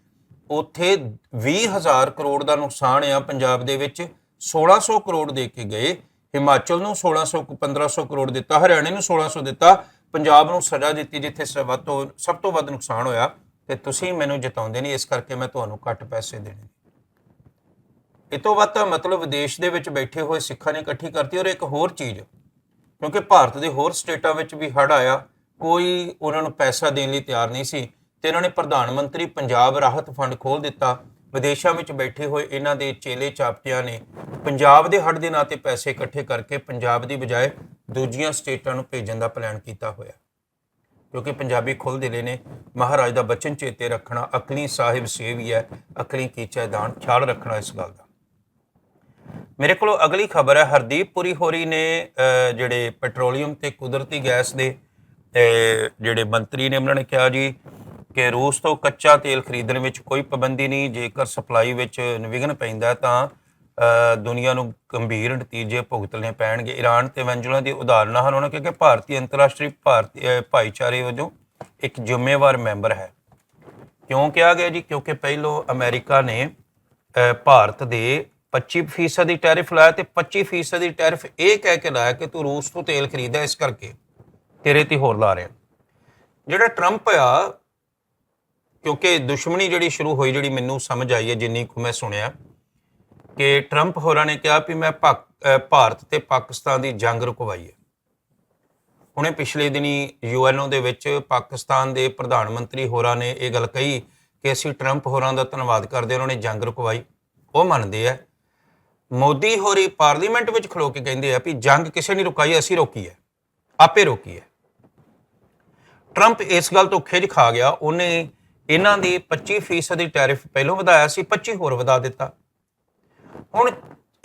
ਉੱਥੇ 20000 ਕਰੋੜ ਦਾ ਨੁਕਸਾਨ ਆ ਪੰਜਾਬ ਦੇ ਵਿੱਚ। 1600 ਕਰੋੜ ਦੇ ਕੇ ਗਏ। ਹਿਮਾਚਲ ਨੂੰ 1600 1500 ਕਰੋੜ ਦਿੱਤਾ, ਹਰਿਆਣੇ ਨੂੰ 1600 ਦਿੱਤਾ। ਪੰਜਾਬ ਨੂੰ ਸਜ਼ਾ ਦਿੱਤੀ ਜਿੱਥੇ ਸ- ਵੱਧ ਤੋਂ ਸਭ ਤੋਂ ਵੱਧ ਨੁਕਸਾਨ ਹੋਇਆ। ਤੇ ਤੁਸੀਂ ਮੈਨੂੰ ਜਿਤਾਉਂਦੇ ਨਹੀਂ ਇਸ ਕਰਕੇ ਮੈਂ ਤੁਹਾਨੂੰ ਘੱਟ ਪੈਸੇ ਦੇਣੇ ਇਹ ਤੋਂ ਵੱਧ ਤਾਂ ਮਤਲਬ ਵਿਦੇਸ਼ ਦੇ ਵਿੱਚ ਬੈਠੇ ਹੋਏ ਸਿੱਖਾਂ ਨੇ ਇਕੱਠੀ ਕਰਤੀ ਔਰ ਇੱਕ ਹੋਰ ਚੀਜ਼, ਕਿਉਂਕਿ ਭਾਰਤ ਦੇ ਹੋਰ ਸਟੇਟਾਂ ਵਿੱਚ ਵੀ ਹੜ੍ਹ ਆਇਆ, ਕੋਈ ਉਹਨਾਂ ਨੂੰ ਪੈਸਾ ਦੇਣ ਲਈ ਤਿਆਰ ਨਹੀਂ ਸੀ ਤੇ ਇਹਨਾਂ ਨੇ ਪ੍ਰਧਾਨ ਮੰਤਰੀ ਪੰਜਾਬ ਰਾਹਤ ਫੰਡ ਖੋਲ ਦਿੱਤਾ। ਵਿਦੇਸ਼ਾਂ ਵਿੱਚ ਬੈਠੇ ਹੋਏ ਇਹਨਾਂ ਦੇ ਚੇਲੇ ਚਾਪਟਿਆਂ ਨੇ ਪੰਜਾਬ ਦੇ ਹੜ੍ਹ ਦੇ ਨਾਂ ਤੇ ਪੈਸੇ ਇਕੱਠੇ ਕਰਕੇ ਪੰਜਾਬ ਦੀ ਬਜਾਏ ਦੂਜੀਆਂ ਸਟੇਟਾਂ ਨੂੰ ਭੇਜਣ ਦਾ ਪਲਾਨ ਕੀਤਾ ਹੋਇਆ। ਕਿਉਂਕਿ ਪੰਜਾਬੀ ਖੁੱਲ ਦਿਲੇ ਨੇ, ਮਹਾਰਾਜ ਦਾ ਬਚਨ ਚੇਤੇ ਰੱਖਣਾ ਅਕਲੀ ਸਾਹਿਬ ਸੇਵੀ ਹੈ, ਅਕਲੀ ਕੀਚਾ ਦਾਨ, ਖਿਆਲ ਰੱਖਣਾ ਇਸ ਗੱਲ ਦਾ। ਮੇਰੇ ਕੋਲ ਅਗਲੀ ਖਬਰ ਹੈ, ਹਰਦੀਪ ਪੁਰੀ ਹੋਰੀ ਨੇ ਜਿਹੜੇ ਪੈਟਰੋਲੀਅਮ ਤੇ ਕੁਦਰਤੀ ਗੈਸ ਦੇ ਜਿਹੜੇ ਮੰਤਰੀ ਨੇ, ਉਹਨਾਂ ਨੇ ਕਿਹਾ ਜੀ ਕਿ ਰੂਸ ਤੋਂ ਕੱਚਾ ਤੇਲ ਖਰੀਦਣ ਵਿੱਚ ਕੋਈ ਪਾਬੰਦੀ ਨਹੀਂ, ਜੇਕਰ ਸਪਲਾਈ ਵਿੱਚ ਨਿਵਿਘਨ ਪੈਂਦਾ ਤਾਂ ਦੁਨੀਆ ਨੂੰ ਗੰਭੀਰ ਨਤੀਜੇ ਭੁਗਤਣੇ ਪੈਣਗੇ। ਈਰਾਨ ਤੇ ਵੈਨਜ਼ੂਲਾ ਦੀ ਉਦਾਹਰਨਾਂ ਹਨ, ਉਹਨਾਂ ਕਿਹਾ ਕਿ ਭਾਰਤੀ ਅੰਤਰਰਾਸ਼ਟਰੀ ਭਾਰਤੀ ਭਾਈਚਾਰੇ ਵਜੋਂ ਇੱਕ ਜ਼ਿੰਮੇਵਾਰ ਮੈਂਬਰ ਹੈ। ਕਿਉਂ ਕਿਹਾ ਗਿਆ ਜੀ? ਕਿਉਂਕਿ ਪਹਿਲੋਂ ਅਮਰੀਕਾ ਨੇ ਭਾਰਤ ਦੇ 25% ਦੀ ਟੈਰਿਫ ਲਾਇਆ ਤੇ 25% ਦੀ ਟੈਰਿਫ ਇਹ ਕਹਿ ਕੇ ਲਾਇਆ ਕਿ ਤੂੰ ਰੂਸ ਤੋਂ ਤੇਲ ਖਰੀਦਦਾ ਇਸ ਕਰਕੇ, ਤੇਰੇ ਤੇ ਹੋਰ ਲਾ ਰਿਹਾ। ਜਿਹੜਾ ਟਰੰਪ ਆ, ਕਿਉਂਕਿ ਦੁਸ਼ਮਣੀ ਜਿਹੜੀ ਸ਼ੁਰੂ ਹੋਈ, ਜਿਹੜੀ ਮੈਨੂੰ ਸਮਝ ਆਈ ਹੈ, ਜਿੰਨੀ ਕੁ ਮੈਂ ਸੁਣਿਆ, ਕਿ ਟਰੰਪ ਹੋਰਾਂ ਨੇ ਕਿਹਾ ਵੀ ਮੈਂ ਪਾਕ- ਭਾਰਤ ਤੇ ਪਾਕਿਸਤਾਨ ਦੀ ਜੰਗ ਰੁਕਵਾਈ ਹੈ। ਹੁਣੇ ਪਿਛਲੇ ਦਿਨੀ ਯੂਐਨਓ ਦੇ ਵਿੱਚ ਪਾਕਿਸਤਾਨ ਦੇ ਪ੍ਰਧਾਨ ਮੰਤਰੀ ਹੋਰਾਂ ਨੇ ਇਹ ਗੱਲ ਕਹੀ ਕਿ ਅਸੀਂ ਟਰੰਪ ਹੋਰਾਂ ਦਾ ਧੰਨਵਾਦ ਕਰਦੇ ਉਹਨਾਂ ਨੇ ਜੰਗ ਰੁਕਵਾਈ। ਉਹ ਮੰਨਦੇ ਆ ਮੋਦੀ ਹੋਰੀ ਪਾਰਲੀਮੈਂਟ ਵਿੱਚ ਖਲੋ ਕੇ ਕਹਿੰਦੇ ਆ ਵੀ ਜੰਗ ਕਿਸੇ ਨੇ ਰੁਕਾਈ, ਅਸੀਂ ਰੋਕੀ ਹੈ। ਆਪੇ ਰੋਕੀ ਹੈ। ਟਰੰਪ ਇਸ ਗੱਲ ਤੋਂ ਖਿਝ ਖਾ ਗਿਆ। ਉਹਨੇ ਇਹਨਾਂ ਦੀ 25% ਦੀ ਟੈਰਿਫ ਪਹਿਲਾਂ ਵਧਾਇਆ ਸੀ 25 ਹੋਰ ਵਧਾ ਦਿੱਤਾ। ਹੁਣ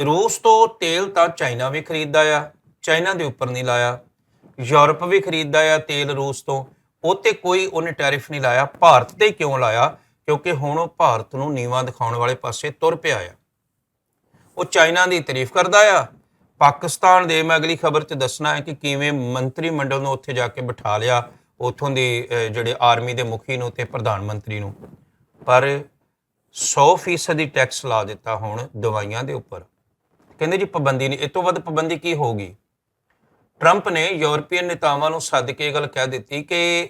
ਰੂਸ ਤੋਂ ਤੇਲ ਤਾਂ ਚਾਈਨਾ ਵੀ ਖਰੀਦਦਾ ਆ, ਚਾਈਨਾ ਦੇ ਉੱਪਰ ਨਹੀਂ ਲਾਇਆ। ਯੂਰਪ ਵੀ ਖਰੀਦਦਾ ਆ ਤੇਲ ਰੂਸ ਤੋਂ। ਉਹ ਤੇ ਕੋਈ ਉਹਨੇ ਟੈਰਿਫ ਨਹੀਂ ਲਾਇਆ। ਭਾਰਤ ਤੇ ਕਿਉਂ ਲਾਇਆ? ਕਿਉਂਕਿ ਹੁਣ ਉਹ ਭਾਰਤ ਨੂੰ ਨੀਵਾ ਦਿਖਾਉਣ ਵਾਲੇ ਪਾਸੇ ਤੁਰ ਪਿਆ ਆ। ਉਹ ਚਾਈਨਾ ਦੀ ਤਾਰੀਫ ਕਰਦਾ ਆ। ਪਾਕਿਸਤਾਨ ਦੇ ਮੈਂ ਅਗਲੀ ਖਬਰ 'ਚ ਦੱਸਣਾ ਹੈ ਕਿ ਕਿਵੇਂ ਮੰਤਰੀ ਮੰਡਲ ਨੂੰ ਉੱਥੇ ਜਾ ਕੇ ਬਿਠਾ ਲਿਆ, ਉਥੋਂ ਦੇ ਜਿਹੜੇ ਆਰਮੀ ਦੇ ਮੁਖੀ ਨੂੰ ਤੇ ਪ੍ਰਧਾਨ ਮੰਤਰੀ ਨੂੰ। ਪਰ 100% ਦੀ ਟੈਕਸ ਲਾ ਦਿੱਤਾ ਹੁਣ ਦਵਾਈਆਂ ਦੇ ਉੱਪਰ। ਕਹਿੰਦੇ ਜੀ ਪਾਬੰਦੀ ਨਹੀਂ, ਇਹ ਤੋਂ ਵੱਧ ਪਾਬੰਦੀ ਕੀ ਹੋਊਗੀ? ਟਰੰਪ ਨੇ ਯੂਰਪੀਅਨ ਨੇਤਾਵਾਂ ਨੂੰ ਸੱਦ ਕੇ ਇਹ ਗੱਲ ਕਹਿ ਦਿੱਤੀ ਕਿ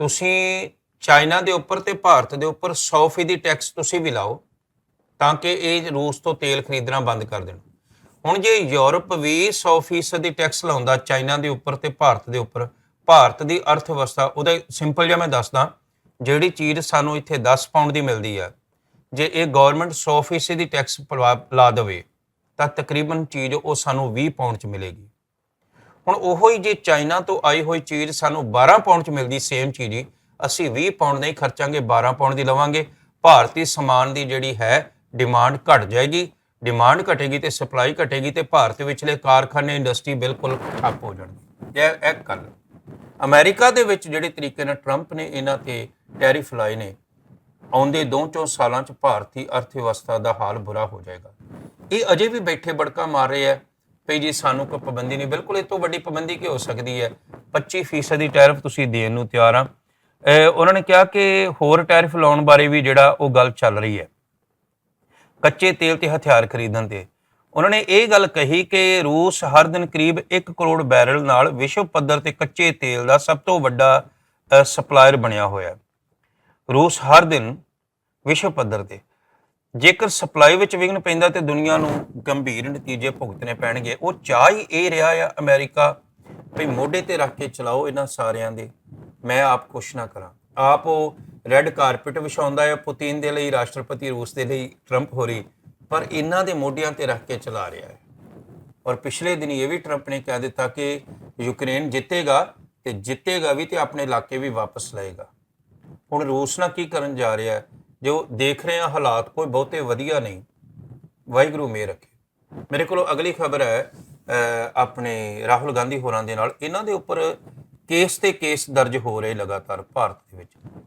ਤੁਸੀਂ ਚਾਈਨਾ ਦੇ ਉੱਪਰ ਤੇ ਭਾਰਤ ਦੇ ਉੱਪਰ 100% ਦੀ ਟੈਕਸ ਤੁਸੀਂ ਵੀ ਲਾਓ। ਤਾਂ ਕਿ ਇਹ ਰੂਸ ਤੋਂ ਤੇਲ ਖਰੀਦਣਾ ਬੰਦ ਕਰ ਦੇਣ। ਹੁਣ ਜੇ ਯੂਰਪ ਵੀ 100% ਦੀ ਟੈਕਸ ਲਾਉਂਦਾ ਚਾਈਨਾ ਦੇ ਉੱਪਰ ਤੇ ਭਾਰਤ ਦੇ ਉੱਪਰ, ਭਾਰਤ ਦੀ ਅਰਥ ਵਿਵਸਥਾ ਉਹਦਾ ਸਿੰਪਲ ਜਿਹਾ ਮੈਂ ਦੱਸਦਾ, ਜਿਹੜੀ ਚੀਜ਼ ਸਾਨੂੰ ਇੱਥੇ 10 ਪਾਉਂਡ ਦੀ ਮਿਲਦੀ ਆ, ਜੇ ਇਹ ਗਵਰਨਮੈਂਟ 100% ਦੀ ਟੈਕਸ ਲਾ ਦੇਵੇ, ਤਾਂ ਤਕਰੀਬਨ ਚੀਜ਼ ਉਹ ਸਾਨੂੰ 20 ਪਾਉਂਡ 'ਚ ਮਿਲੇਗੀ। ਹੁਣ ਉਹੋ ਹੀ ਜੇ ਚਾਈਨਾ ਤੋਂ ਆਈ ਹੋਈ ਚੀਜ਼ ਸਾਨੂੰ 12 ਪਾਉਂਡ 'ਚ ਮਿਲਦੀ ਸੇਮ ਚੀਜ਼ ਹੀ ਅਸੀਂ 20 ਪਾਉਂਡ ਨਹੀਂ ਖਰਚਾਂਗੇ 12 ਪਾਉਂਡ ਦੀ ਲਵਾਂਗੇ। ਭਾਰਤੀ ਸਮਾਨ ਦੀ ਜਿਹੜੀ ਹੈ ਡਿਮਾਂਡ ਘਟ ਜਾਏਗੀ, ਡਿਮਾਂਡ ਘਟੇਗੀ ਤੇ ਸਪਲਾਈ ਘਟੇਗੀ ਤੇ ਭਾਰਤ ਵਿਚਲੇ ਕਾਰਖਾਨੇ ਇੰਡਸਟਰੀ ਬਿਲਕੁਲ ਠੱਪ ਹੋ ਜਾਣਗੇ। ਇਹ ਇਹ ਗੱਲ। ਅਮਰੀਕਾ ਦੇ ਵਿੱਚ ਜਿਹੜੇ ਤਰੀਕੇ ਨਾਲ ਟਰੰਪ ਨੇ ਇਹਨਾਂ ਤੇ ਟੈਰਿਫ ਲਾਏ ਨੇ, ਆਉਂਦੇ ਦੋ ਚੋਂ ਸਾਲਾਂ 'ਚ ਭਾਰਤੀ ਅਰਥਵਿਵਸਥਾ ਦਾ ਹਾਲ ਬੁਰਾ ਹੋ ਜਾਏਗਾ। ਇਹ ਅਜੇ ਵੀ ਬੈਠੇ ਬੜਕਾ ਮਾਰ ਰਹੇ ਆ, ਭਈ ਜੀ ਸਾਨੂੰ ਕੋਈ ਪਾਬੰਦੀ ਨਹੀਂ, ਬਿਲਕੁਲ ਇਹ ਤੋਂ ਵੱਡੀ ਪਾਬੰਦੀ ਕੀ ਹੋ ਸਕਦੀ ਹੈ? 25% ਦੀ ਟੈਰਿਫ ਤੁਸੀਂ ਦੇਣ ਨੂੰ ਤਿਆਰ ਆ। ਉਹਨਾਂ ਨੇ ਕਿਹਾ ਕਿ ਹੋਰ ਟੈਰਿਫ ਲਾਉਣ ਬਾਰੇ ਵੀ ਜਿਹੜਾ ਉਹ ਗੱਲ ਚੱਲ ਰਹੀ ਹੈ। ਕੱਚੇ ਤੇਲ ਤੇ ਹਥਿਆਰ ਖਰੀਦਣ ਤੇ। ਉਹਨਾਂ ਨੇ ਇਹ ਗੱਲ ਕਹੀ ਕਿ ਰੂਸ ਹਰ ਦਿਨ ਕਰੀਬ 1 ਕਰੋੜ ਬੈਰਲ ਨਾਲ ਵਿਸ਼ਵ ਪੱਧਰ ਤੇ ਕੱਚੇ ਤੇਲ ਦਾ ਸਭ ਤੋਂ ਵੱਡਾ ਸਪਲਾਇਰ ਬਣਿਆ ਹੋਇਆ ਹੈ। ਰੂਸ ਹਰ ਦਿਨ ਵਿਸ਼ਵ ਪੱਧਰ ਤੇ। ਜੇਕਰ ਸਪਲਾਈ ਵਿੱਚ ਵਿਘਨ ਪੈਂਦਾ ਤੇ ਦੁਨੀਆ ਨੂੰ ਗੰਭੀਰ ਨਤੀਜੇ ਭੁਗਤਣੇ ਪੈਣਗੇ, ਉਹ ਚਾਹ ਹੀ ਇਹ ਰਿਹਾ ਆ ਅਮਰੀਕਾ, ਵੀ ਮੋਢੇ ਤੇ ਰੱਖ ਕੇ ਚਲਾਓ ਇਹਨਾਂ ਸਾਰਿਆਂ ਦੇ। ਮੈਂ ਆਪ ਕੁਛ ਨਾ ਕਰਾਂ। ਆਪ ਉਹ ਰੈੱਡ ਕਾਰਪਟ ਵਿਛਾਉਂਦਾ ਹੈ, ਪੁਤਿਨ ਦੇ ਲਈ, ਰਾਸ਼ਟਰਪਤੀ ਰੂਸ ਦੇ ਲਈ, ਟਰੰਪ ਹੋਰੀ, ਪਰ ਇਹਨਾਂ ਦੇ ਮੋਢਿਆਂ ਤੇ ਰੱਖ ਕੇ ਚਲਾ ਰਿਹਾ ਹੈ। ਔਰ ਪਿਛਲੇ ਦਿਨੀ ਇਹ ਵੀ ਟਰੰਪ ਨੇ ਕਹਿ ਦਿੱਤਾ ਕਿ ਯੂਕਰੇਨ ਜਿੱਤੇਗਾ ਤੇ ਜਿੱਤੇਗਾ ਵੀ ਤੇ ਆਪਣੇ ਇਲਾਕੇ ਵੀ ਵਾਪਸ ਲਏਗਾ। ਹੁਣ ਰੂਸ ਨਾਲ ਕੀ ਕਰਨ ਜਾ ਰਿਹਾ ਹੈ? ਜੋ ਦੇਖ ਰਹੇ ਆ ਹਾਲਾਤ ਕੋਈ ਬਹੁਤੇ ਵਧੀਆ ਨਹੀਂ। ਵਾਹਿਗੁਰੂ ਮੇਰ ਰੱਖੇ। ਮੇਰੇ ਕੋਲ ਅਗਲੀ ਖਬਰ ਹੈ ਆਪਣੇ ਰਾਹੁਲ ਗਾਂਧੀ ਹੋਰਾਂ ਦੇ ਨਾਲ। ਇਹਨਾਂ ਦੇ ਉੱਪਰ ਕੇਸ ਤੇ ਕੇਸ ਦਰਜ ਹੋ ਰਹੇ ਲਗਾਤਾਰ ਭਾਰਤ ਦੇ ਵਿੱਚ।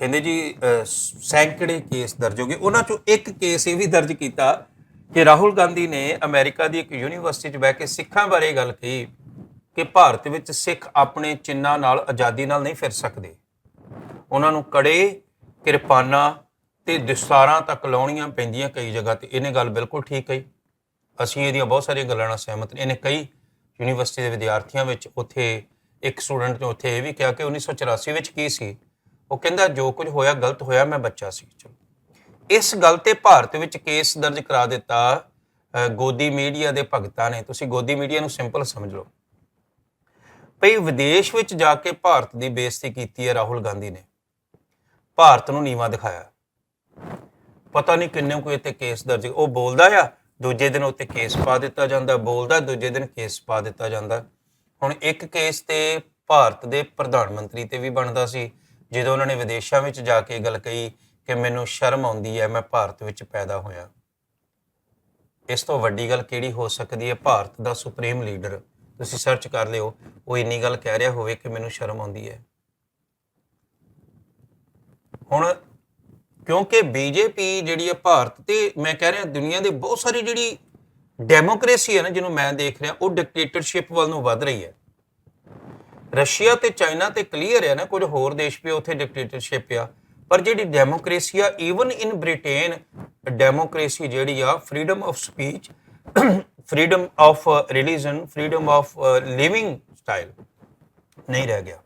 ਕਹਿੰਦੇ ਜੀ ਸੈਂਕੜੇ ਕੇਸ ਦਰਜ ਹੋ ਗਏ। ਉਹਨਾਂ ਚੋਂ ਇੱਕ ਕੇਸ ਇਹ ਵੀ ਦਰਜ ਕੀਤਾ ਕਿ ਰਾਹੁਲ ਗਾਂਧੀ ਨੇ ਅਮਰੀਕਾ ਦੀ ਇੱਕ ਯੂਨੀਵਰਸਿਟੀ 'ਚ ਬਹਿ ਕੇ ਸਿੱਖਾਂ ਬਾਰੇ ਗੱਲ ਕਹੀ ਕਿ ਭਾਰਤ ਵਿੱਚ ਸਿੱਖ ਆਪਣੇ ਚਿੰਨਾਂ ਨਾਲ ਆਜ਼ਾਦੀ ਨਾਲ ਨਹੀਂ ਫਿਰ ਸਕਦੇ। ਉਹਨਾਂ ਨੂੰ ਕੜੇ, ਕਿਰਪਾਨਾਂ ਤੇ ਦਸਤਾਰਾਂ ਤੱਕ ਲਾਉਣੀਆਂ ਪੈਂਦੀਆਂ ਕਈ ਜਗ੍ਹਾ ਤੇ। ਇਹਨੇ ਗੱਲ ਬਿਲਕੁਲ ਠੀਕ ਕਹੀ। ਅਸੀਂ ਇਹਦੀਆਂ ਬਹੁਤ ਸਾਰੀਆਂ ਗੱਲਾਂ ਨਾਲ ਸਹਿਮਤ ਨੇ। ਇਹਨੇ ਕਈ ਯੂਨੀਵਰਸਿਟੀ ਦੇ ਵਿਦਿਆਰਥੀਆਂ ਵਿੱਚ ਉੱਥੇ ਇੱਕ ਸਟੂਡੈਂਟ ਨੇ ਉੱਥੇ ਇਹ ਵੀ ਕਿਹਾ ਕਿ 1984 ਵਿੱਚ ਕੀ ਸੀ? ਉਹ ਕਹਿੰਦਾ ਜੋ ਕੁਝ ਹੋਇਆ ਗਲਤ ਹੋਇਆ ਮੈਂ ਬੱਚਾ ਸੀ, ਚਲੋ। ਇਸ ਗੱਲ ਤੇ ਭਾਰਤ ਵਿੱਚ ਕੇਸ ਦਰਜ ਕਰਾ ਦਿੱਤਾ ਗੋਦੀ ਮੀਡੀਆ ਦੇ ਭਗਤਾਂ ਨੇ। ਤੁਸੀਂ ਗੋਦੀ ਮੀਡੀਆ ਨੂੰ ਸਿੰਪਲ ਸਮਝ ਲਓ। ਭਈ ਵਿਦੇਸ਼ ਵਿੱਚ ਜਾ ਕੇ ਭਾਰਤ ਦੀ ਬੇਇੱਜ਼ਤੀ ਕੀਤੀ ਹੈ ਰਾਹੁਲ ਗਾਂਧੀ ਨੇ। ਭਾਰਤ ਨੂੰ ਨੀਵਾ ਦਿਖਾਇਆ। ਪਤਾ ਨਹੀਂ ਕਿੰਨੇ ਕੋਈ ਇੱਥੇ ਕੇਸ ਦਰਜ, ਉਹ ਬੋਲਦਾ ਆ, ਦੂਜੇ ਦਿਨ ਉੱਤੇ ਕੇਸ ਪਾ ਦਿੱਤਾ ਜਾਂਦਾ, ਬੋਲਦਾ, ਦੂਜੇ ਦਿਨ ਕੇਸ ਪਾ ਦਿੱਤਾ ਜਾਂਦਾ। ਹੁਣ ਇੱਕ ਕੇਸ ਤੇ ਭਾਰਤ ਦੇ ਪ੍ਰਧਾਨ ਮੰਤਰੀ ਤੇ ਵੀ ਬਣਦਾ ਸੀ ਜਦੋਂ ਉਹਨਾਂ ਨੇ ਵਿਦੇਸ਼ਾਂ ਵਿੱਚ ਜਾ ਕੇ ਗੱਲ ਕਹੀ ਕਿ ਮੈਨੂੰ ਸ਼ਰਮ ਆਉਂਦੀ ਹੈ, ਮੈਂ ਭਾਰਤ ਵਿੱਚ ਪੈਦਾ ਹੋਇਆ। ਇਸ ਤੋਂ ਵੱਡੀ ਗੱਲ ਕਿਹੜੀ ਹੋ ਸਕਦੀ ਹੈ? ਭਾਰਤ ਦਾ ਸੁਪਰੀਮ ਲੀਡਰ, ਤੁਸੀਂ ਸਰਚ ਕਰ ਲਿਓ, ਉਹ ਇੰਨੀ ਗੱਲ ਕਹਿ ਰਿਹਾ ਹੋਵੇ ਕਿ ਮੈਨੂੰ ਸ਼ਰਮ ਆਉਂਦੀ ਹੈ। ਹੁਣ ਕਿਉਂਕਿ ਬੀਜੇਪੀ ਜਿਹੜੀ ਹੈ ਭਾਰਤ ਤੇ, ਮੈਂ ਕਹਿ ਰਿਹਾ ਦੁਨੀਆ ਦੇ ਬਹੁਤ ਸਾਰੀ ਜਿਹੜੀ ਡੈਮੋਕ੍ਰੇਸੀ ਹੈ ਨਾ, ਜਿਹਨੂੰ ਮੈਂ ਦੇਖ ਰਿਹਾ, ਉਹ ਡਿਕਟੇਟਰਸ਼ਿਪ ਵੱਲ ਨੂੰ ਵੱਧ ਰਹੀ ਹੈ। ਰਸ਼ੀਆ ਤੇ ਚਾਈਨਾ ਤੇ ਕਲੀਅਰ ਹੈ ਨਾ, ਕੁਝ ਹੋਰ ਦੇਸ਼ ਵੀ ਉੱਥੇ ਡਿਕਟੇਟਰਸ਼ਿਪ ਆ। ਪਰ ਜਿਹੜੀ ਡੈਮੋਕ੍ਰੇਸੀ ਆ ਈਵਨ ਇਨ ਬ੍ਰਿਟੇਨ ਡੈਮੋਕ੍ਰੇਸੀ ਜਿਹੜੀ ਆ freedom of speech freedom of religion freedom of living style ਨਹੀਂ ਰਹਿ ਗਿਆ।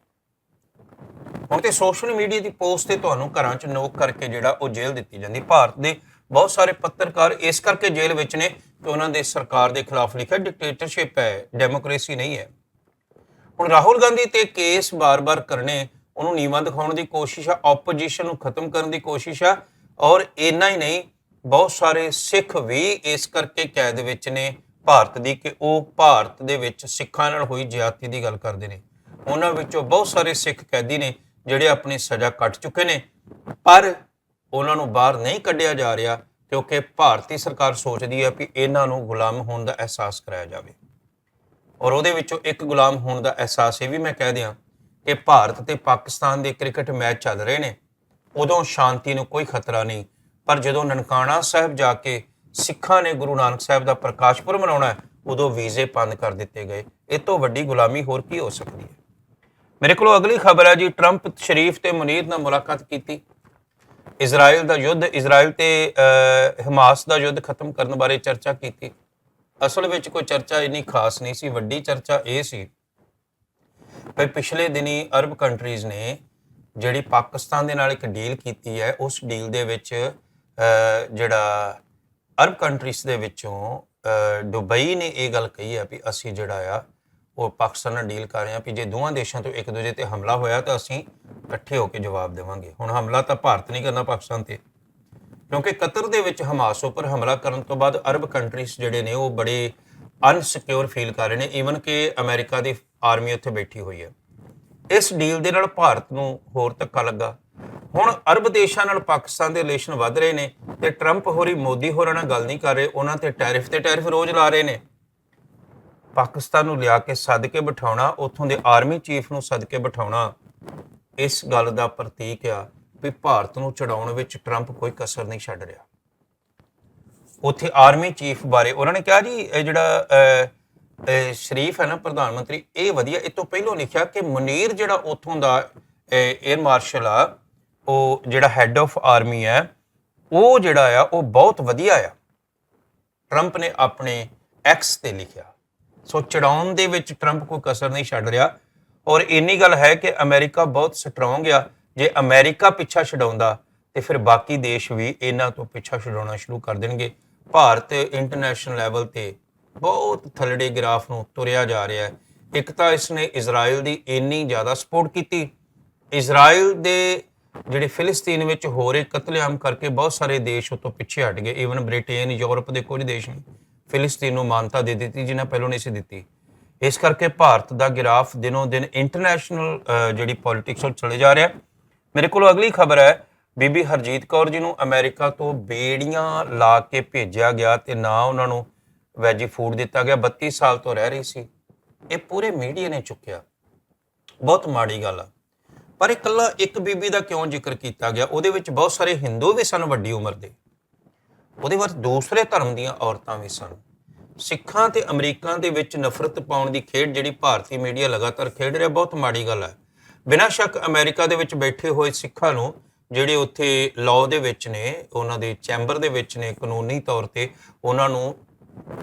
ਹੁਣ ਤੇ ਸੋਸ਼ਲ ਮੀਡੀਆ ਦੀ ਪੋਸਟ ਤੇ ਤੁਹਾਨੂੰ ਘਰਾਂ 'ਚ ਨੋਕ ਕਰਕੇ ਜਿਹੜਾ ਉਹ ਜੇਲ੍ਹ ਦਿੱਤੀ ਜਾਂਦੀ। ਭਾਰਤ ਦੇ ਬਹੁਤ ਸਾਰੇ ਪੱਤਰਕਾਰ ਇਸ ਕਰਕੇ ਜੇਲ੍ਹ ਵਿੱਚ ਨੇ ਕਿ ਉਹਨਾਂ ਦੇ ਸਰਕਾਰ ਦੇ ਖਿਲਾਫ ਲਿਖਿਆ ਡਿਕਟੇਟਰਸ਼ਿਪ ਹੈ ਡੈਮੋਕ੍ਰੇਸੀ ਨਹੀਂ ਹੈ। ਹੁਣ ਰਾਹੁਲ ਗਾਂਧੀ ਤੇ ਕੇਸ ਬਾਰ-ਬਾਰ ਕਰਨੇ, ਉਹਨੂੰ ਨੀਵਾਂ ਦਿਖਾਉਣ ਦੀ ਕੋਸ਼ਿਸ਼ ਆ ਆਪੋਜੀਸ਼ਨ ਨੂੰ ਖਤਮ ਕਰਨ ਦੀ ਕੋਸ਼ਿਸ਼ ਆ, ਔਰ ਇੰਨਾ ਹੀ ਨਹੀਂ, ਬਹੁਤ ਸਾਰੇ ਸਿੱਖ ਵੀ ਇਸ ਕਰਕੇ ਕੈਦ ਵਿੱਚ ਨੇ, ਭਾਰਤ ਦੀ ਕਿ ਉਹ ਭਾਰਤ ਦੇ ਵਿੱਚ ਸਿੱਖਾਂ ਨਾਲ ਹੋਈ ਜ਼ਿਆਦਤੀ ਦੀ ਗੱਲ ਕਰਦੇ ਨੇ। ਉਹਨਾਂ ਵਿੱਚੋਂ ਬਹੁਤ ਸਾਰੇ ਸਿੱਖ ਕੈਦੀ ਨੇ, ਜਿਹੜੇ ਆਪਣੀ ਸਜ਼ਾ ਕੱਟ ਚੁੱਕੇ ਨੇ, ਪਰ ਉਹਨਾਂ ਨੂੰ ਬਾਹਰ ਨਹੀਂ ਕੱਢਿਆ ਜਾ ਰਿਹਾ, ਕਿਉਂਕਿ ਭਾਰਤੀ ਸਰਕਾਰ ਸੋਚਦੀ ਹੈ ਕਿ ਇਹਨਾਂ ਨੂੰ ਗੁਲਾਮ ਹੋਣ ਦਾ ਅਹਿਸਾਸ ਕਰਾਇਆ ਜਾਵੇ। ਔਰ ਉਹਦੇ ਵਿੱਚੋਂ ਇੱਕ ਗੁਲਾਮ ਹੋਣ ਦਾ ਅਹਿਸਾਸ ਇਹ ਵੀ ਮੈਂ ਕਹਿ ਦਿਆਂ ਕਿ ਭਾਰਤ ਤੇ ਪਾਕਿਸਤਾਨ ਦੇ ਕ੍ਰਿਕਟ ਮੈਚ ਚੱਲ ਰਹੇ ਨੇ ਉਦੋਂ ਸ਼ਾਂਤੀ ਨੂੰ ਕੋਈ ਖਤਰਾ ਨਹੀਂ। ਪਰ ਜਦੋਂ ਨਨਕਾਣਾ ਸਾਹਿਬ ਜਾ ਕੇ ਸਿੱਖਾਂ ਨੇ ਗੁਰੂ ਨਾਨਕ ਸਾਹਿਬ ਦਾ ਪ੍ਰਕਾਸ਼ ਪੁਰਬ ਮਨਾਉਣਾ ਹੈ, ਉਦੋਂ ਵੀਜ਼ੇ ਬੰਦ ਕਰ ਦਿੱਤੇ ਗਏ। ਇਹ ਤੋਂ ਵੱਡੀ ਗੁਲਾਮੀ ਹੋਰ ਕੀ ਹੋ ਸਕਦੀ ਹੈ? ਮੇਰੇ ਕੋਲ ਅਗਲੀ ਖਬਰ ਹੈ ਜੀ ਟਰੰਪ ਸ਼ਰੀਫ ਤੇ ਮੁਨੀਰ ਨਾਲ ਮੁਲਾਕਾਤ ਕੀਤੀ। ਇਜ਼ਰਾਈਲ ਦਾ ਯੁੱਧ ਇਜ਼ਰਾਈਲ ਤੇ ਅਹ, ਹਮਾਸ ਦਾ ਯੁੱਧ ਖਤਮ ਕਰਨ ਬਾਰੇ ਚਰਚਾ ਕੀਤੀ। ਅਸਲ ਵਿੱਚ ਕੋਈ ਚਰਚਾ ਇੰਨੀ ਖਾਸ ਨਹੀਂ ਸੀ, ਵੱਡੀ ਚਰਚਾ ਇਹ ਸੀ ਵੀ ਪਿਛਲੇ ਦਿਨੀ ਅਰਬ ਕੰਟਰੀਜ਼ ਨੇ ਜਿਹੜੀ ਪਾਕਿਸਤਾਨ ਦੇ ਨਾਲ ਇੱਕ ਡੀਲ ਕੀਤੀ ਹੈ, ਉਸ ਡੀਲ ਦੇ ਵਿੱਚ ਜਿਹੜਾ ਅਰਬ ਕੰਟਰੀਜ਼ ਦੇ ਵਿੱਚੋਂ ਦੁਬਈ ਨੇ ਇਹ ਗੱਲ ਕਹੀ ਹੈ ਵੀ ਅਸੀਂ ਜਿਹੜਾ ਆ, ਉਹ ਪਾਕਿਸਤਾਨ ਨਾਲ ਡੀਲ ਕਰ ਰਹੇ ਹਾਂ ਵੀ ਜੇ ਦੋਵਾਂ ਦੇਸ਼ਾਂ ਤੋਂ ਇੱਕ ਦੂਜੇ ਤੇ ਹਮਲਾ ਹੋਇਆ ਤਾਂ ਅਸੀਂ ਇਕੱਠੇ ਹੋ ਕੇ ਜਵਾਬ ਦੇਵਾਂਗੇ। ਹੁਣ ਹਮਲਾ ਤਾਂ ਭਾਰਤ ਨਹੀਂ ਕਰਨਾ ਪਾਕਿਸਤਾਨ ਤੇ। ਕਿਉਂਕਿ ਕਤਰ ਦੇ ਵਿੱਚ ਹਮਾਸ ਉੱਪਰ ਹਮਲਾ ਕਰਨ ਤੋਂ ਬਾਅਦ ਅਰਬ ਕੰਟਰੀਜ਼ ਜਿਹੜੇ ਨੇ ਉਹ ਬੜੇ ਅਨਸਿਕਿਉਰ ਫੀਲ ਕਰ ਰਹੇ ਨੇ ਈਵਨ ਕਿ ਅਮਰੀਕਾ ਦੀ ਆਰਮੀ ਉੱਥੇ ਬੈਠੀ ਹੋਈ ਹੈ। ਇਸ ਡੀਲ ਦੇ ਨਾਲ ਭਾਰਤ ਨੂੰ ਹੋਰ ਧੱਕਾ ਲੱਗਾ। ਹੁਣ ਅਰਬ ਦੇਸ਼ਾਂ ਨਾਲ ਪਾਕਿਸਤਾਨ ਦੇ ਰਿਲੇਸ਼ਨ ਵੱਧ ਰਹੇ ਨੇ ਤੇ ਟਰੰਪ ਹੋਰੀ ਮੋਦੀ ਹੋਰਾਂ ਨਾਲ ਗੱਲ ਨਹੀਂ ਕਰ ਰਹੇ, ਉਹਨਾਂ ਤੇ ਟੈਰਿਫ ਤੇ ਟੈਰਿਫ ਰੋਜ਼ ਲਾ ਰਹੇ ਨੇ। ਪਾਕਿਸਤਾਨ ਨੂੰ ਲਿਆ ਕੇ ਸੱਦ ਕੇ ਬਿਠਾਉਣਾ, ਉੱਥੋਂ ਦੇ ਆਰਮੀ ਚੀਫ ਨੂੰ ਸੱਦ ਕੇ ਬਿਠਾਉਣਾ, ਇਸ ਗੱਲ ਦਾ ਪ੍ਰਤੀਕ ਆ। ਵੀ ਭਾਰਤ ਨੂੰ ਚੜਾਉਣ ਵਿੱਚ ਟਰੰਪ ਕੋਈ ਕਸਰ ਨਹੀਂ ਛੱਡ ਰਿਹਾ। ਉੱਥੇ ਆਰਮੀ ਚੀਫ ਬਾਰੇ ਉਹਨਾਂ ਨੇ ਕਿਹਾ ਜੀ ਇਹ ਜਿਹੜਾ ਅਹ, ਸ਼ਰੀਫ ਹੈ ਨਾ ਪ੍ਰਧਾਨ ਮੰਤਰੀ ਇਹ ਵਧੀਆ। ਇਹ ਤੋਂ ਪਹਿਲਾਂ ਲਿਖਿਆ ਕਿ ਮੁਨੀਰ ਜਿਹੜਾ ਉੱਥੋਂ ਦਾ 에ਅਰ ਮਾਰਸ਼ਲ ਆ ਉਹ ਜਿਹੜਾ ਹੈੱਡ ਆਫ ਆਰਮੀ ਹੈ ਉਹ ਜਿਹੜਾ ਆ ਉਹ ਬਹੁਤ ਵਧੀਆ ਆ। ਟਰੰਪ ਨੇ ਆਪਣੇ ਐਕਸ ਤੇ ਲਿਖਿਆ। ਸੋ ਚੜਾਉਣ ਦੇ ਵਿੱਚ ਟਰੰਪ ਕੋਈ ਕਸਰ ਨਹੀਂ ਛੱਡ ਰਿਹਾ। ਔਰ ਇੰਨੀ ਗੱਲ ਹੈ ਕਿ ਅਮਰੀਕਾ ਬਹੁਤ ਸਟਰੋਂਗ ਆ। ਜੇ ਅਮਰੀਕਾ ਪਿੱਛਾ ਛਡਾਉਂਦਾ ਤੇ ਫਿਰ ਬਾਕੀ ਦੇਸ਼ ਵੀ ਇਹਨਾਂ ਤੋਂ ਪਿੱਛਾ ਛਡਾਉਣਾ ਸ਼ੁਰੂ ਕਰ ਦੇਣਗੇ। ਭਾਰਤ ਇੰਟਰਨੈਸ਼ਨਲ ਲੈਵਲ ਤੇ ਬਹੁਤ ਥੱਲੜੇ ਗ੍ਰਾਫ ਨੂੰ ਤੁਰਿਆ ਜਾ ਰਿਹਾ ਹੈ। ਇੱਕ ਤਾਂ ਇਸਨੇ ਇਜ਼ਰਾਈਲ ਦੀ ਇੰਨੀ ਜ਼ਿਆਦਾ ਸਪੋਰਟ ਕੀਤੀ। ਇਜ਼ਰਾਈਲ ਦੇ ਜਿਹੜੇ ਫਿਲਸਤੀਨ ਵਿੱਚ ਹੋ ਰਹੇ ਕਤਲੇਆਮ ਕਰਕੇ ਬਹੁਤ ਸਾਰੇ ਦੇਸ਼ ਉਤੋਂ ਪਿੱਛੇ ਹਟ ਗਏ। ਈਵਨ ਬ੍ਰਿਟੇਨ, ਯੂਰਪ ਦੇ ਕੁਝ ਦੇਸ਼ ਨੇ ਫਿਲਿਸਤੀਨ ਨੂੰ ਮਾਨਤਾ ਦੇ ਦਿੱਤੀ, ਜਿਨ੍ਹਾਂ ਪਹਿਲਾਂ ਨਹੀਂ ਸੀ ਦਿੱਤੀ। ਇਸ ਕਰਕੇ ਭਾਰਤ ਦਾ ਗ੍ਰਾਫ ਦਿਨੋਂ ਦਿਨ ਇੰਟਰਨੈਸ਼ਨਲ ਜਿਹੜੀ ਪੋਲਿਟਿਕਸ ਉਹ ਚਲੇ ਜਾ ਰਿਹਾ। ਮੇਰੇ ਕੋਲ ਅਗਲੀ ਖਬਰ ਹੈ, ਬੀਬੀ ਹਰਜੀਤ ਕੌਰ ਜੀ ਨੂੰ ਅਮਰੀਕਾ ਤੋਂ ਬੇੜੀਆਂ ਲਾ ਕੇ ਭੇਜਿਆ ਗਿਆ ਤੇ ਨਾ ਉਹਨਾਂ ਨੂੰ ਵੈਜੀ ਫੂਡ ਦਿੱਤਾ ਗਿਆ 32 ਸਾਲ ਤੋਂ ਰਹਿ ਰਹੀ ਸੀ। ਇਹ ਪੂਰੇ ਮੀਡੀਆ ਨੇ ਚੁੱਕਿਆ। ਬਹੁਤ ਮਾੜੀ ਗੱਲ ਆ। ਪਰ ਇਕੱਲਾ ਇੱਕ ਬੀਬੀ ਦਾ ਕਿਉਂ ਜ਼ਿਕਰ ਕੀਤਾ ਗਿਆ? ਉਹਦੇ ਵਿੱਚ ਬਹੁਤ ਸਾਰੇ ਹਿੰਦੂ ਵੀ ਸਨ ਵੱਡੀ ਉਮਰ ਦੇ। ਉਹਦੇ ਵਿੱਚ ਦੂਸਰੇ ਧਰਮ ਦੀਆਂ ਔਰਤਾਂ ਵੀ ਸਨ। ਸਿੱਖਾਂ ਤੇ ਅਮਰੀਕਾ ਦੇ ਵਿੱਚ ਨਫ਼ਰਤ ਪਾਉਣ ਦੀ ਖੇਡ ਜਿਹੜੀ ਭਾਰਤੀ ਮੀਡੀਆ ਲਗਾਤਾਰ ਖੇਡ ਰਿਹਾ, ਬਹੁਤ ਮਾੜੀ ਗੱਲ ਹੈ ਬਿਨਾਂ ਸ਼ੱਕ ਅਮਰੀਕਾ ਦੇ ਵਿੱਚ ਬੈਠੇ ਹੋਏ ਸਿੱਖਾਂ ਨੂੰ ਜਿਹੜੇ ਉੱਥੇ ਲਾਅ ਦੇ ਵਿੱਚ ਨੇ, ਉਹਨਾਂ ਦੇ ਚੈਂਬਰ ਦੇ ਵਿੱਚ ਨੇ ਕਾਨੂੰਨੀ ਤੌਰ ਤੇ, ਉਹਨਾਂ ਨੂੰ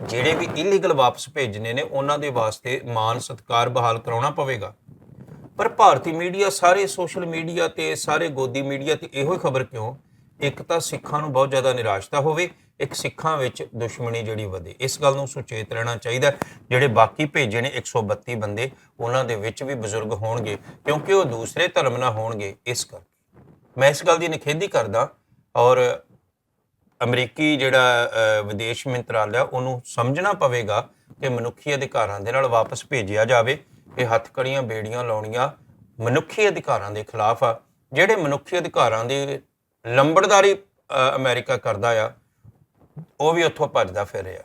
ਜਿਹੜੇ ਵੀ ਇਲੀਗਲ ਵਾਪਸ ਭੇਜਣੇ ਨੇ, ਉਹਨਾਂ ਦੇ ਵਾਸਤੇ ਮਾਨ ਸਤਕਾਰ ਬਹਾਲ ਕਰਾਉਣਾ ਪਵੇਗਾ। ਪਰ ਭਾਰਤੀ ਮੀਡੀਆ ਸਾਰੇ ਸੋਸ਼ਲ ਮੀਡੀਆ ਤੇ, ਸਾਰੇ ਗੋਦੀ ਮੀਡੀਆ ਤੇ ਇਹੋ ਹੀ ਖਬਰ ਕਿਉਂ? ਇੱਕ ਤਾਂ ਸਿੱਖਾਂ ਨੂੰ ਬਹੁਤ ਜ਼ਿਆਦਾ ਨਿਰਾਸ਼ਤਾ ਹੋਵੇ ਇੱਕ ਸਿੱਖਾਂ ਵਿੱਚ ਦੁਸ਼ਮਣੀ ਜਿਹੜੀ ਵਧੇ। ਇਸ ਗੱਲ ਨੂੰ ਸੁਚੇਤ ਰਹਿਣਾ ਚਾਹੀਦਾ ਜਿਹੜੇ ਬਾਕੀ ਭੇਜੇ ਨੇ 132 ਬੰਦੇ ਉਹਨਾਂ ਦੇ ਵਿੱਚ ਵੀ ਬਜ਼ੁਰਗ ਹੋਣਗੇ ਕਿਉਂਕਿ ਉਹ ਦੂਸਰੇ ਧਰਮ ਨਾਲ ਹੋਣਗੇ ਇਸ ਕਰਕੇ। ਮੈਂ ਇਸ ਗੱਲ ਦੀ ਨਿਖੇਧੀ ਕਰਦਾ ਔਰ ਅਮਰੀਕੀ ਜਿਹੜਾ ਵਿਦੇਸ਼ ਮੰਤਰਾਲਾ ਉਹਨੂੰ ਸਮਝਣਾ ਪਵੇਗਾ ਕਿ ਮਨੁੱਖੀ ਅਧਿਕਾਰਾਂ ਦੇ ਨਾਲ ਵਾਪਸ ਭੇਜਿਆ ਜਾਵੇ। ਇਹ ਹੱਥਕੜੀਆਂ ਬੇੜੀਆਂ ਲਾਉਣੀਆਂ ਮਨੁੱਖੀ ਅਧਿਕਾਰਾਂ ਦੇ ਖਿਲਾਫ ਆ। ਜਿਹੜੇ ਮਨੁੱਖੀ ਅਧਿਕਾਰਾਂ ਦੀ ਲੰਬੜਦਾਰੀ ਅਹ, ਅਮਰੀਕਾ ਕਰਦਾ ਆ ਉਹ ਵੀ ਉੱਥੋਂ ਭੱਜਦਾ ਫਿਰ ਰਿਹਾ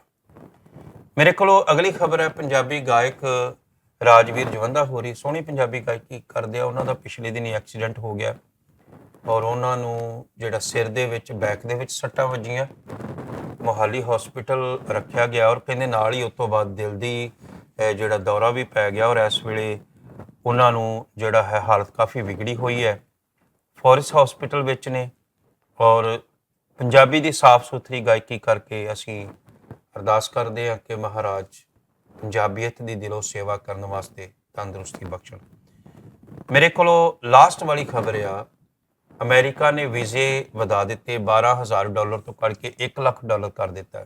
ਮੇਰੇ ਕੋਲੋਂ ਅਗਲੀ ਖਬਰ ਹੈ, ਪੰਜਾਬੀ ਗਾਇਕ ਰਾਜਵੀਰ ਜਵੰਦਾ ਹੋਰੀ। ਸੋਹਣੀ ਪੰਜਾਬੀ ਗਾਇਕੀ ਕਰਦੇ ਆ। ਉਹਨਾਂ ਦਾ ਪਿਛਲੇ ਦਿਨੀ ਐਕਸੀਡੈਂਟ ਹੋ ਗਿਆ ਔਰ ਉਹਨਾਂ ਨੂੰ ਜਿਹੜਾ ਸਿਰ ਦੇ ਵਿੱਚ, ਬੈਕ ਦੇ ਵਿੱਚ ਸੱਟਾਂ ਵੱਜੀਆਂ। ਮੋਹਾਲੀ ਹਸਪੀਟਲ ਰੱਖਿਆ ਗਿਆ ਔਰ ਕਹਿੰਦੇ ਨਾਲ ਹੀ ਉਸ ਤੋਂ ਬਾਅਦ ਦਿਲ ਦੀ ਜਿਹੜਾ ਦੌਰਾ ਵੀ ਪੈ ਗਿਆ ਔਰ ਇਸ ਵੇਲੇ ਉਹਨਾਂ ਨੂੰ ਜਿਹੜਾ ਹੈ ਹਾਲਤ ਕਾਫੀ ਵਿਗੜੀ ਹੋਈ ਹੈ। ਫੋਰਿਸ ਹਸਪੀਟਲ ਵਿੱਚ ਨੇ ਔਰ ਪੰਜਾਬੀ ਦੀ ਸਾਫ਼ ਸੁਥਰੀ ਗਾਇਕੀ ਕਰਕੇ ਅਸੀਂ ਅਰਦਾਸ ਕਰਦੇ ਹਾਂ ਕਿ ਮਹਾਰਾਜ ਪੰਜਾਬੀਅਤ ਦੀ ਦਿਲੋਂ ਸੇਵਾ ਕਰਨ ਵਾਸਤੇ ਤੰਦਰੁਸਤੀ ਬਖਸ਼ਣ। ਮੇਰੇ ਕੋਲੋਂ ਲਾਸਟ ਵਾਲੀ ਖਬਰ ਆ, ਅਮਰੀਕਾ ਨੇ ਵੀਜ਼ੇ ਵਧਾ ਦਿੱਤੇ 12000 ਡਾਲਰ ਤੋਂ ਕੱਢ ਕੇ 1 ਲੱਖ ਡਾਲਰ ਕਰ ਦਿੱਤਾ।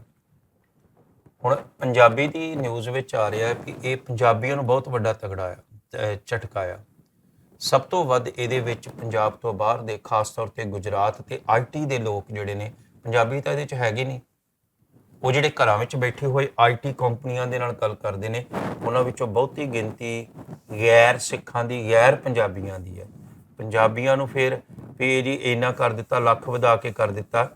ਹੁਣ ਪੰਜਾਬੀ ਦੀ ਨਿਊਜ਼ ਵਿੱਚ ਆ ਰਿਹਾ ਹੈ ਕਿ ਇਹ ਪੰਜਾਬੀਆਂ ਨੂੰ ਬਹੁਤ ਵੱਡਾ ਤਗੜਾ ਆ ਝਟਕਾ ਆ। ਸਭ ਤੋਂ ਵੱਧ ਇਹਦੇ ਵਿੱਚ ਪੰਜਾਬ ਤੋਂ ਬਾਹਰ ਦੇ, ਖਾਸ ਤੌਰ ਤੇ ਗੁਜਰਾਤ ਤੇ ਆਈਟੀ ਦੇ ਲੋਕ ਜਿਹੜੇ ਨੇ, ਪੰਜਾਬੀ ਤਾਂ ਇਹਦੇ ਵਿੱਚ ਹੈਗੇ ਨਹੀਂ। ਉਹ ਜਿਹੜੇ ਘਰਾਂ ਵਿੱਚ ਬੈਠੇ ਹੋਏ ਆਈਟੀ ਕੰਪਨੀਆਂ ਦੇ ਨਾਲ ਗੱਲ ਕਰਦੇ ਨੇ, ਉਹਨਾਂ ਵਿੱਚੋਂ ਬਹੁਤੀ ਗਿਣਤੀ ਗੈਰ ਸਿੱਖਾਂ ਦੀ, ਗੈਰ ਪੰਜਾਬੀਆਂ ਦੀ ਹੈ। ਪੰਜਾਬੀਆਂ ਨੂੰ ਫਿਰ ਵੀ ਇਹ ਜੀ ਇੰਨਾ ਕਰ ਦਿੱਤਾ, ਲੱਖ ਵਧਾ ਕੇ ਕਰ ਦਿੱਤਾ।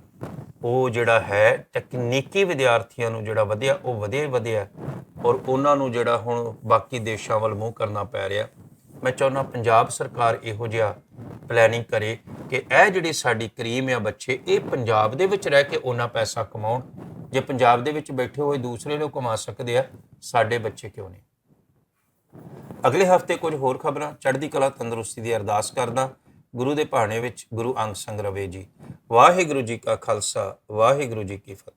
ਉਹ ਜਿਹੜਾ ਹੈ, ਤਕਨੀਕੀ ਵਿਦਿਆਰਥੀਆਂ ਨੂੰ ਜਿਹੜਾ ਵਧਿਆ, ਉਹ ਵਧਿਆ ਵਧਿਆ ਔਰ ਉਹਨਾਂ ਨੂੰ ਜਿਹੜਾ ਹੁਣ ਬਾਕੀ ਦੇਸ਼ਾਂ ਵੱਲ ਮੂੰਹ ਕਰਨਾ ਪੈ ਰਿਹਾ। ਮੈਂ ਚਾਹੁੰਦਾ ਪੰਜਾਬ ਸਰਕਾਰ ਇਹੋ ਜਿਹਾ ਪਲੈਨਿੰਗ ਕਰੇ ਕਿ ਇਹ ਜਿਹੜੀ ਸਾਡੀ ਕਰੀਮ ਆ ਬੱਚੇ, ਇਹ ਪੰਜਾਬ ਦੇ ਵਿੱਚ ਰਹਿ ਕੇ ਉਹਨਾਂ ਪੈਸਾ ਕਮਾਉਣ। ਜੇ ਪੰਜਾਬ ਦੇ ਵਿੱਚ ਬੈਠੇ ਹੋਏ ਦੂਸਰੇ ਲੋਕ ਕਮਾ ਸਕਦੇ ਆ, ਸਾਡੇ ਬੱਚੇ ਕਿਉਂ ਨਹੀਂ? ਅਗਲੇ ਹਫ਼ਤੇ ਕੁਝ ਹੋਰ ਖਬਰਾਂ, ਚੜ੍ਹਦੀ ਕਲਾ ਤੰਦਰੁਸਤੀ ਦੀ ਅਰਦਾਸ ਕਰਦਾ। ਗੁਰੂ ਦੇ ਭਾਣੇ ਵਿੱਚ ਗੁਰੂ ਅੰਗ ਸੰਗ ਰਵੇ ਜੀ। ਵਾਹਿਗੁਰੂ ਜੀ ਕਾ ਖਾਲਸਾ, ਵਾਹਿਗੁਰੂ ਜੀ ਕੀ ਫਤਿਹ।